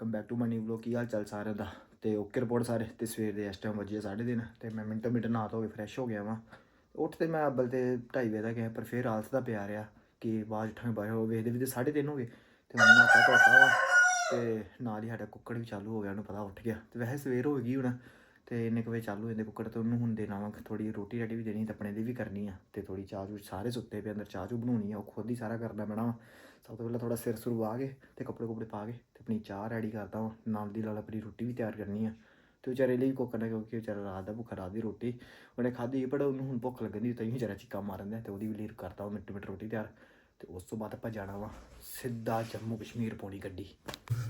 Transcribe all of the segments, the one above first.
Welcome back to Mani vlog ਕੀ ਹਾਲ ਚਾਲ ਸਾਰਿਆਂ ਦਾ? ਤੇ ਓਕੇ ਰਿਪੋਰਟ ਸਾਰੇ। ਤੇ ਸਵੇਰ ਦੇ ਇਸ ਟਾਈਮ ਵਜੇ 3:30 ਤੇ ਮੈਂ ਮਿੰਟੋ ਮਿੰਟ ਨਹਾ ਧੋ ਕੇ ਫਰੈਸ਼ ਹੋ ਗਿਆ ਵਾਂ। ਉੱਠ ਤੇ ਮੈਂ ਅੱਬਲ ਤੇ 2:30 ਵਜੇ ਦਾ ਗਿਆ, ਪਰ ਫਿਰ ਆਲਸ ਦਾ ਪਿਆ ਰਿਹਾ ਕਿ ਬਾਅਦ ਠਾਂ ਬਾਹਰ ਹੋ ਵੇਖਦੇ ਵੀ ਤੇ 3:30 ਹੋ ਗਏ। ਤੇ ਹੁਣ ਨਾਤਾ ਧੋਤਾ ਵਾ। ਤੇ ਨਾਲ ਹੀ ਸਾਡਾ ਕੁੱਕੜ ਵੀ ਚਾਲੂ ਹੋ ਗਿਆ, ਉਹਨੂੰ ਪਤਾ ਉੱਠ ਗਿਆ। ਤੇ ਵੈਸੇ ਸਵੇਰ ਹੋ ਗਈ ਹੁਣ। ਤੇ ਇੰਨੇ ਕੁ ਵਜੇ ਚਾਲੂ ਹੋ ਜਾਂਦੇ ਕੁੱਕੜ ਤੇ, ਉਹਨੂੰ ਹੁਣ ਦੇਣਾ ਵਾ। ਥੋੜੀ ਰੋਟੀ ਰਾਟੀ ਵੀ ਦੇਣੀ ਤੇ ਆਪਣੇ ਦੀ ਵੀ ਕਰਨੀ ਆ। ਤੇ ਥੋੜੀ ਚਾਹ ਚੂਹ ਸਾਰੇ ਸੁੱਤੇ ਪਏ, ਅੰਦਰ ਚਾਹ ਚੂ ਬਣਾਉਣੀ ਆ। ਉਹ ਖੁਦ ਹੀ ਸਾਰਾ ਕਰਨਾ ਪੈਣਾ ਵਾ। ਸਭ ਤੋਂ ਪਹਿਲਾਂ ਥੋੜਾ ਸਿਰ ਸੁਰ ਵਾ ਕੇ ਤੇ ਕੱਪੜੇ ਕੁਪੜੇ ਪਾ ਕੇ ਤੇ ਆਪਣੀ ਚਾਹ ਰੈਡੀ ਕਰਦਾ ਵਾਂ। ਨਾਲ ਦੀ ਨਾਲ ਆਪਣੀ ਰੋਟੀ ਵੀ ਤਿਆਰ ਕਰਨੀ ਆ। ਤੇ ਵਿਚਾਰੇ ਲਈ ਕੁੱਕੜ ਨੇ ਕਿਉਂਕਿ ਵਿਚਾਰਾ ਰਾਤ ਦਾ ਭੁੱਖਾ ਰਾਤ ਦੀ ਰੋਟੀ ਉਹਨੇ ਖਾਧੀ ਪਰ ਉਹਨੂੰ ਹੁਣ ਭੁੱਖ ਲੱਗਣ ਦੀ, ਤਾਂ ਹੀ ਵਿਚਾਰਾ ਚੀਕਾ ਮਾਰਨ ਦਿਆ ਤੇ ਉਹਦੀ ਵੀ ਲੀਰ ਕਰਦਾ ਉਹ ਮਿੰਟ ਮਿੱਟ ਰੋਟੀ ਤਿਆਰ। ਤੇ ਉਸ ਤੋਂ ਬਾਅਦ ਆਪਾਂ ਜਾਣਾ ਵਾ ਸਿੱਧਾ ਜੰਮੂ ਕਸ਼ਮੀਰ ਪੌਣੀ ਗੱਡੀ।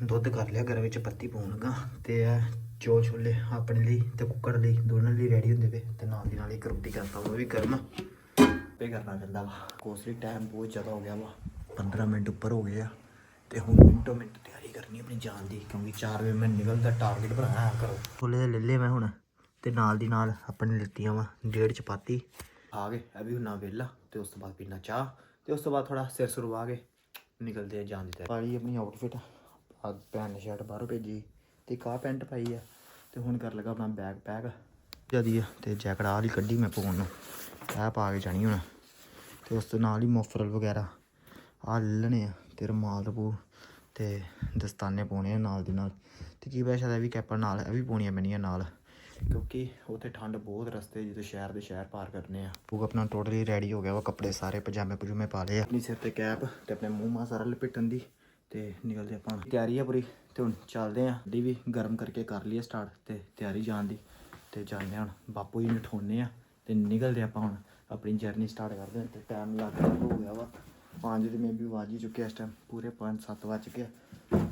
ਦੁੱਧ ਕਰ ਲਿਆ, ਘਰ ਵਿੱਚ ਪੱਤੀ ਪਾਉਣ ਲੱਗਾ ਤੇ ਇਹ ਚੋ ਛੋਲੇ ਆਪਣੇ ਲਈ ਤੇ ਕੁੱਕਰ ਲਈ ਦੋਨਾਂ ਲਈ ਰੈਡੀ ਹੁੰਦੇ ਪਏ ਤੇ ਨਾਲ ਦੀ ਨਾਲ ਇੱਕ ਰੋਟੀ ਕਰਦਾ ਉਹ ਵੀ ਗਰਮ। ਪੇ ਕਰਨਾ ਪੈਂਦਾ ਵਾ। ਕੋਸਲੀ ਟਾਈਮ ਬਹੁਤ ਜ਼ਿਆਦਾ ਹੋ ਗਿਆ ਵਾ। 15 ਮਿੰਟ ਉੱਪਰ ਹੋ ਗਏ ਆ ਤੇ ਹੁਣ ਮਿੰਟੋ ਮਿੰਟ ਤਿਆਰੀ ਕਰਨੀ ਆਪਣੀ ਜਾਨ ਦੀ, ਕਿਉਂਕਿ 4 ਵਜੇ ਮੈਂ ਨਿਕਲਦਾ ਟਾਰਗੇਟ ਬਣਾਇਆ ਕਰੋ ਛੋਲੇ ਲੈ ਲਏ ਮੈਂ ਹੁਣ ਤੇ ਨਾਲ ਦੀ ਨਾਲ ਆਪਣੇ ਲਿੱਤੀਆਂ ਵਾ ਡੇਢ ਚਪਾਤੀ। ਆ ਗਏ, ਇਹ ਵੀ ਹੁਣਾ ਵੇਲਾ ਤੇ ਉਸ ਤੋਂ ਬਾਅਦ ਪੀਣਾ ਚਾਹ ਤੇ ਉਸ ਤੋਂ ਬਾਅਦ ਥੋੜਾ ਸਿਰ ਸੁਰਵਾ ਕੇ ਨਿਕਲਦੇ ਆ ਜਾਣ ਦੀ ਤਿਆਰੀ। ਪਾਈ ਆਪਣੀ ਆਊਟਫਿਟ ਆ ਪੈਂਟ ਸ਼ਰਟ ਬਾਹਰੋਂ ਭੇਜੀ ਤੇ ਕਾ ਪੈਂਟ ਪਾਈ ਆ ਤੇ ਹੁਣ ਕਰ ਲਗਾ ਆਪਣਾ ਬੈਗ ਪੈਕ ਜਦੀ ਆ ਤੇ ਜੈਕਟ ਆ ਲਈ ਕੱਢੀ ਮੈਂ ਪਾਉਣ ਨੂੰ, ਇਹ ਪਾ ਕੇ ਜਾਣੀ ਹੁਣ। ਤੇ ਉਸ ਤੋਂ ਨਾਲ ਹੀ ਮੋਫਰਲ ਵਗੈਰਾ ਆ ਲੈਣੇ ਆ ਤੇ ਰੁਮਾਲ ਰਪੂ ਤੇ ਦਸਤਾਨੇ ਪਾਉਣੇ ਆ ਨਾਲ ਦੀ ਨਾਲ। ਤੇ ਕੀ ਪਤਾ ਸ਼ਾਇਦ ਵੀ ਕੈਪਾਂ ਨਾਲ, ਇਹ ਵੀ ਪਾਉਣੀਆਂ ਪੈਣੀਆਂ ਨਾਲ। ਕਿਉਂਕਿ ਉੱਥੇ ਠੰਡ ਬਹੁਤ ਰਸਤੇ ਜਦੋਂ ਸ਼ਹਿਰ ਦੇ ਸ਼ਹਿਰ ਪਾਰ ਕਰਨੇ ਆ। ਉਹ ਆਪਣਾ ਟੋਟਲੀ ਰੈਡੀ ਹੋ ਗਿਆ ਵਾ, ਕੱਪੜੇ ਸਾਰੇ ਪਜਾਮੇ ਪਜੂਮੇ ਪਾ ਲਏ ਆਪਣੀ ਸਿਰ ਤੇ ਕੈਪ ਤੇ ਆਪਣੇ ਮੂੰਹ ਮਾ ਸਾਰਾ ਲਪੇਟਣ ਦੀ ਤੇ ਨਿਕਲਦੇ ਆਪਾਂ ਤਿਆਰੀ ਆ ਪੂਰੀ, ਤੇ ਹੁਣ ਚੱਲਦੇ ਆ। ਦੀ ਵੀ ਗਰਮ ਕਰਕੇ ਕਰ ਲਈਏ ਸਟਾਰਟ ਤੇ ਤਿਆਰੀ ਜਾਣ ਦੀ। ਤੇ ਜਾਂਦੇ ਹਾਂ ਹੁਣ, ਬਾਪੂ ਜੀ ਨੂੰ ਠੋਨੇ ਆ ਤੇ ਨਿਕਲਦੇ ਆਪਾਂ ਹੁਣ। ਆਪਣੀ ਜਰਨੀ ਸਟਾਰਟ ਕਰਦੇ ਹਾਂ ਤੇ ਟਾਈਮ ਲੱਗ ਰਿਹਾ ਹੋ ਗਿਆ ਵਾ। 5 ਦੇ ਮੈਂ ਵੀ ਵਾਜ ਹੀ ਚੁੱਕਿਆ ਇਸ ਟਾਈਮ ਪੂਰੇ 5 7 ਵੱਜ ਚੁੱਕੇ ਆ।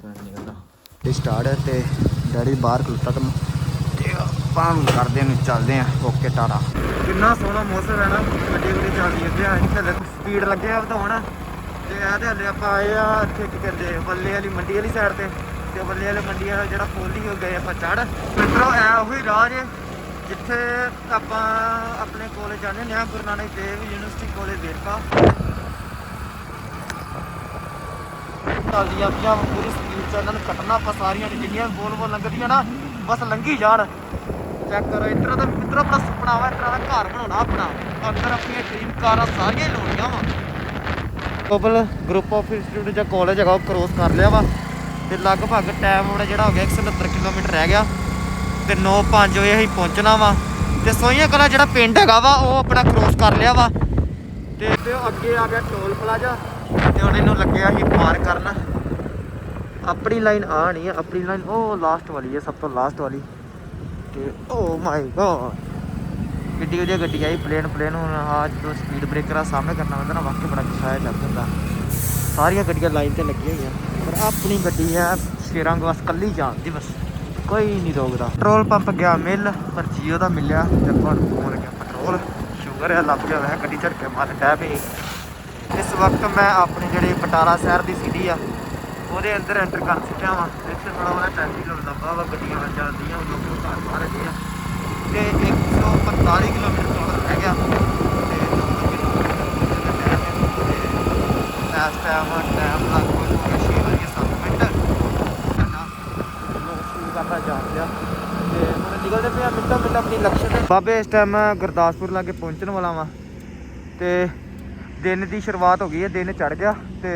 ਤਾਂ ਨਿਕਲਦਾ। ਤੇ ਸਟਾਰਟ ਹੈ ਤੇ ਡੈਡੀ ਬਾਹਰ ਖਲੋਤਾ ਤਾਂ ਤੇ ਆਪਾਂ ਕਰਦੇ ਨੂੰ ਚੱਲਦੇ ਆ ਓਕੇ ਟਾਰਾ ਕਿੰਨਾ ਸੋਹਣਾ ਮੌਸਮ ਹੈ ਨਾ। ਗੱਡੀ ਗੱਡੀ ਚੱਲਦੀ ਅੱਗੇ ਆ ਥੱਲੇ ਸਪੀਡ ਲੱਗਿਆ ਵਧਾਉਣ। ਤੇ ਇਹ ਤੇ ਹਲੇ ਆਪਾਂ ਆਏ ਆ ਇੱਥੇ ਕੀ ਕਹਿੰਦੇ ਬੱਲੇ ਵਾਲੀ ਮੰਡੀ ਵਾਲੀ ਸਾਈਡ ਤੇ। ਤੇ ਬੱਲੇ ਵਾਲੀ ਮੰਡੀ ਵਾਲਾ ਜਿਹੜਾ ਖੋਲੀ ਹੋ ਗਏ ਆਪਾਂ ਚੜ ਮਿੱਤਰੋ ਐ ਉਹੀ ਰਾਹ ਜੇ ਜਿੱਥੇ ਆਪਾਂ ਆਪਣੇ ਕਾਲਜ ਜਾਂਦੇ ਨੇ ਗੁਰੂ ਨਾਨਕ ਦੇਵ ਯੂਨੀਵਰਸਿਟੀ ਕਾਲਜ ਵੇਰਕਾ। ਚੱਲਦੀਆਂ ਪਈਆਂ ਪੂਰੀ ਸਪੀਡ ਚ ਇਹਨਾਂ ਨੂੰ ਕੱਟਣਾ, ਆਪਾਂ ਸਾਰੀਆਂ ਜਿੰਨੀਆਂ ਬੋਲ ਬੋਲ ਲੰਘਦੀਆਂ ਨਾ, ਬਸ ਲੰਘੀ ਜਾਣ। ਚੈੱਕ ਕਰੋ ਇਤਰਾ ਦਾ ਮਿੱਤਰੋ ਆਪਣਾ ਸੁਪਨਾ ਵਾ ਇਤਰਾ ਦਾ ਘਰ ਬਣਾਉਣਾ ਆਪਣਾ। ਅੰਦਰ ਆਪਣੀਆਂ ਡ੍ਰੀਮ ਕਾਰਾਂ ਸਾਰੀਆਂ ਲਾਉਣੀਆਂ ਵਾ। ਕੋਬਲ ਗਰੁੱਪ ਆਫ ਇੰਸਟੀਚਿਊਟ ਜਾਂ ਕਾਲਜ ਹੈਗਾ, ਉਹ ਕ੍ਰੋਸ ਕਰ ਲਿਆ ਵਾ। ਤੇ ਲਗਭਗ ਟਾਈਮ ਹੁਣ ਜਿਹੜਾ ਹੋ ਗਿਆ 170 ਕਿਲੋਮੀਟਰ ਰਹਿ ਗਿਆ। ਤੇ 9:05 ਵਜੇ ਅਸੀਂ ਪਹੁੰਚਣਾ ਵਾ। ਤੇ ਸੋਈਆਂ ਕਲਾ ਜਿਹੜਾ ਪਿੰਡ ਹੈਗਾ ਵਾ, ਉਹ ਆਪਣਾ ਕ੍ਰੋਸ ਕਰ ਲਿਆ ਵਾ। ਤੇ ਤੇ ਅੱਗੇ ਆ ਗਿਆ ਟੋਲ ਪਲਾਜ਼ਾ। ਤੇ ਹੁਣ ਇਹਨੂੰ ਲੱਗਿਆ ਸੀ ਪਾਰ ਕਰਨ। ਆਪਣੀ ਲਾਈਨ ਆ ਨਹੀਂ ਹੈ ਆਪਣੀ ਲਾਈਨ ਉਹ ਲਾਸਟ ਵਾਲੀ ਹੈ ਸਭ ਤੋਂ ਲਾਸਟ ਵਾਲੀ। ਤੇ ਓ ਮਾਈ ਗॉड ਗੱਡੀ ਉਹਦੀ ਗੱਡੀ ਆਈ ਪਲੇਨ ਪਲੇਨ ਹੁਣ ਆ ਜਦੋਂ ਸਪੀਡ ਬ੍ਰੇਕਰ ਆ, ਸਾਹਮਣੇ ਕਰਨਾ ਪੈਂਦਾ ਨਾ, ਵਾਕਈ ਬੜਾ ਗੁੱਸਾ ਚੜ ਜਾਂਦਾ। ਸਾਰੀਆਂ ਗੱਡੀਆਂ ਲਾਈਨ ਤੇ ਲੱਗੀਆਂ ਹੋਈਆਂ, ਪਰ ਆਪਣੀ ਗੱਡੀ ਹੈ ਸ਼ੇਰਾਂ ਬਸ ਕੱਲੀ ਜਾਂਦੀ ਬਸ, ਕੋਈ ਨਹੀਂ ਰੋਕਦਾ। ਪੈਟਰੋਲ ਪੰਪ ਗਿਆ ਮਿਲ ਪਰ ਜੀਓ ਦਾ ਮਿਲਿਆ, ਤੇ ਆਪਾਂ ਨੂੰ ਪਹੁੰਚ ਗਿਆ ਪੈਟਰੋਲ ਸ਼ੂਗਰ ਹੈ ਲੱਭ ਗਿਆ ਵੈਸੇ ਗੱਡੀ ਝੜਕੇ ਮਾਰ ਡੈ ਪਈ ਵਕਤ ਮੈਂ ਆਪਣੇ ਜਿਹੜੀ ਬਟਾਲਾ ਸ਼ਹਿਰ ਦੀ ਸਿਟੀ ਆ, ਉਹਦੇ ਅੰਦਰ ਐਂਟਰ ਕਰ ਚੁੱਕਿਆ ਵਾਂ। ਇੱਥੇ ਬੜਾ ਬੜਾ ਟ੍ਰੈਫਿਕ ਲੱਗਾ ਵਾ ਗੱਡੀਆਂ ਚੱਲਦੀਆਂ ਲੋਕ ਘਰ ਬਾਹਰ ਹੈਗੇ ਆ। ਤੇ 145 ਕਿਲੋਮੀਟਰ ਤੋਂ ਰਹਿ ਗਿਆ। ਤੇ ਦੋ ਕਿਲੋਮੀਟਰ ਇਸ ਟਾਈਮ ਟਾਈਮ ਲੱਗ ਗਿਆ 6 ਵਜੇ 7 ਮਿੰਟ ਸ਼ੁਰੂ ਕਰਨਾ ਜਾ ਰਿਹਾ। ਤੇ ਹੁਣ ਨਿਕਲਦੇ ਪਿਆ ਮਿੰਟਾਂ ਮਿੰਟ ਆਪਣੀ ਲਕਸ਼ਯ ਬਾਬੇ, ਇਸ ਟਾਈਮ ਗੁਰਦਾਸਪੁਰ ਲਾਗੇ ਪਹੁੰਚਣ ਵਾਲਾ ਵਾਂ। ਤੇ ਦਿਨ ਦੀ ਸ਼ੁਰੂਆਤ ਹੋ ਗਈ ਹੈ, ਦਿਨ ਚੜ ਗਿਆ ਤੇ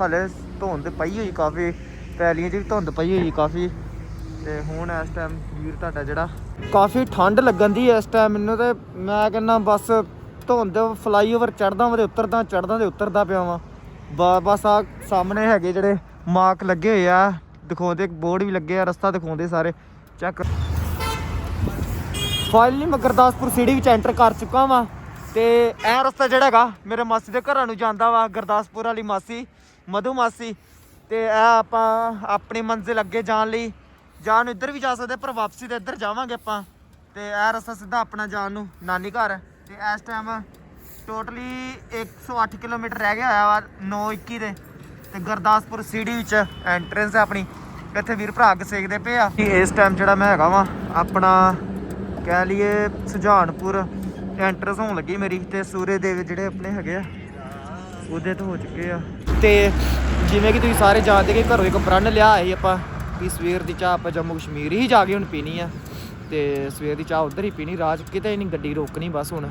ਹਲੇ ਧੁੰਦ ਪਈ ਹੋਈ ਕਾਫੀ, ਪੈਲੀਆਂ 'ਚ ਵੀ ਧੁੰਦ ਪਈ ਹੋਈ ਕਾਫੀ ਤੇ ਹੁਣ ਇਸ ਟਾਈਮ ਵੀਰ ਤੁਹਾਡਾ ਜਿਹੜਾ ਕਾਫੀ ਠੰਡ ਲੱਗਣ ਦੀ ਇਸ ਟਾਈਮ ਮੈਨੂੰ ਤੇ ਮੈਂ ਕਹਿੰਦਾ ਬਸ ਧੁੰਦ ਫਲਾਈਓਵਰ ਚੜਦਾ ਵਾ ਤੇ ਉਤਰਦਾ ਚੜਦਾ ਤੇ ਉਤਰਦਾ ਪਿਆ ਵਾਂ। ਬਸ ਆ ਸਾਹਮਣੇ ਹੈਗੇ ਜਿਹੜੇ ਮਾਰਕ ਲੱਗੇ ਹੋਏ ਆ, ਦਿਖਾਉਂਦੇ ਬੋਰਡ ਵੀ ਲੱਗੇ ਆ, ਰਸਤਾ ਦਿਖਾਉਂਦੇ ਸਾਰੇ, ਚੈੱਕ ਫਾਈਨਲੀ ਮੈਂ ਗੁਰਦਾਸਪੁਰ ਸਿਟੀ ਵਿੱਚ ਐਂਟਰ ਕਰ ਚੁੱਕਾ ਵਾਂ। ਤੇ ਇਹ ਰਸਤਾ ਜਿਹੜਾ ਹੈਗਾ, ਮੇਰੇ ਮਾਸੀ ਦੇ ਘਰਾਂ ਨੂੰ ਜਾਂਦਾ ਵਾ, ਗੁਰਦਾਸਪੁਰ ਵਾਲੀ ਮਾਸੀ, ਮਧੂ ਮਾਸੀ। ਤੇ ਇਹ ਆਪਾਂ ਆਪਣੀ ਮੰਜ਼ਿਲ ਅੱਗੇ ਜਾਣ ਲਈ, ਜਾਣ ਨੂੰ ਇੱਧਰ ਵੀ ਜਾ ਸਕਦੇ, ਪਰ ਵਾਪਸੀ ਤੇ ਇੱਧਰ ਜਾਵਾਂਗੇ ਆਪਾਂ। ਤੇ ਇਹ ਰਸਤਾ ਸਿੱਧਾ ਆਪਣਾ ਜਾਣ ਨੂੰ, ਨਾਨੀ ਘਰ। ਤੇ ਇਸ ਟਾਈਮ ਟੋਟਲੀ 108 ਕਿਲੋਮੀਟਰ ਰਹਿ ਗਿਆ ਹੋਇਆ ਵਾ 921 ਦੇ। ਤੇ ਗੁਰਦਾਸਪੁਰ ਸਿਟੀ ਵਿੱਚ ਐਂਟਰੈਂਸ ਹੈ ਆਪਣੀ। ਇੱਥੇ ਵੀਰ ਭਰਾ ਅੱਗ ਸੇਕਦੇ ਪਏ ਆ। ਇਸ ਟਾਈਮ ਜਿਹੜਾ ਮੈਂ ਹੈਗਾ ਵਾ, ਆਪਣਾ ਕਹਿ ਲਈਏ ਸੁਜਾਨਪੁਰ। ਐਂਟਰਸ ਹੋਣ ਲੱਗੀ ਮੇਰੀ ਤੇ ਸੂਰੇ ਦੇਵ ਜਿਹੜੇ ਆਪਣੇ ਹੈਗੇ ਆ, ਉਹਦੇ ਤੋਂ ਹੋ ਚੁੱਕੇ ਆ। ਤੇ ਜਿਵੇਂ ਕਿ ਤੁਸੀਂ ਸਾਰੇ ਜਾਣਦੇ ਕਿ ਘਰੋਂ ਇੱਕ ਪ੍ਰਣ ਲਿਆ ਸੀ ਆਪਾਂ ਵੀ ਸਵੇਰ ਦੀ ਚਾਹ ਆਪਾਂ ਜੰਮੂ ਕਸ਼ਮੀਰ ਹੀ ਜਾ ਕੇ ਹੁਣ ਪੀਣੀ ਆ। ਤੇ ਸਵੇਰ ਦੀ ਚਾਹ ਉਧਰ ਹੀ ਪੀਣੀ ਰਾਜ ਕਿਤੇ ਨਹੀਂ ਗੱਡੀ ਰੋਕਣੀ ਬਸ ਹੁਣ।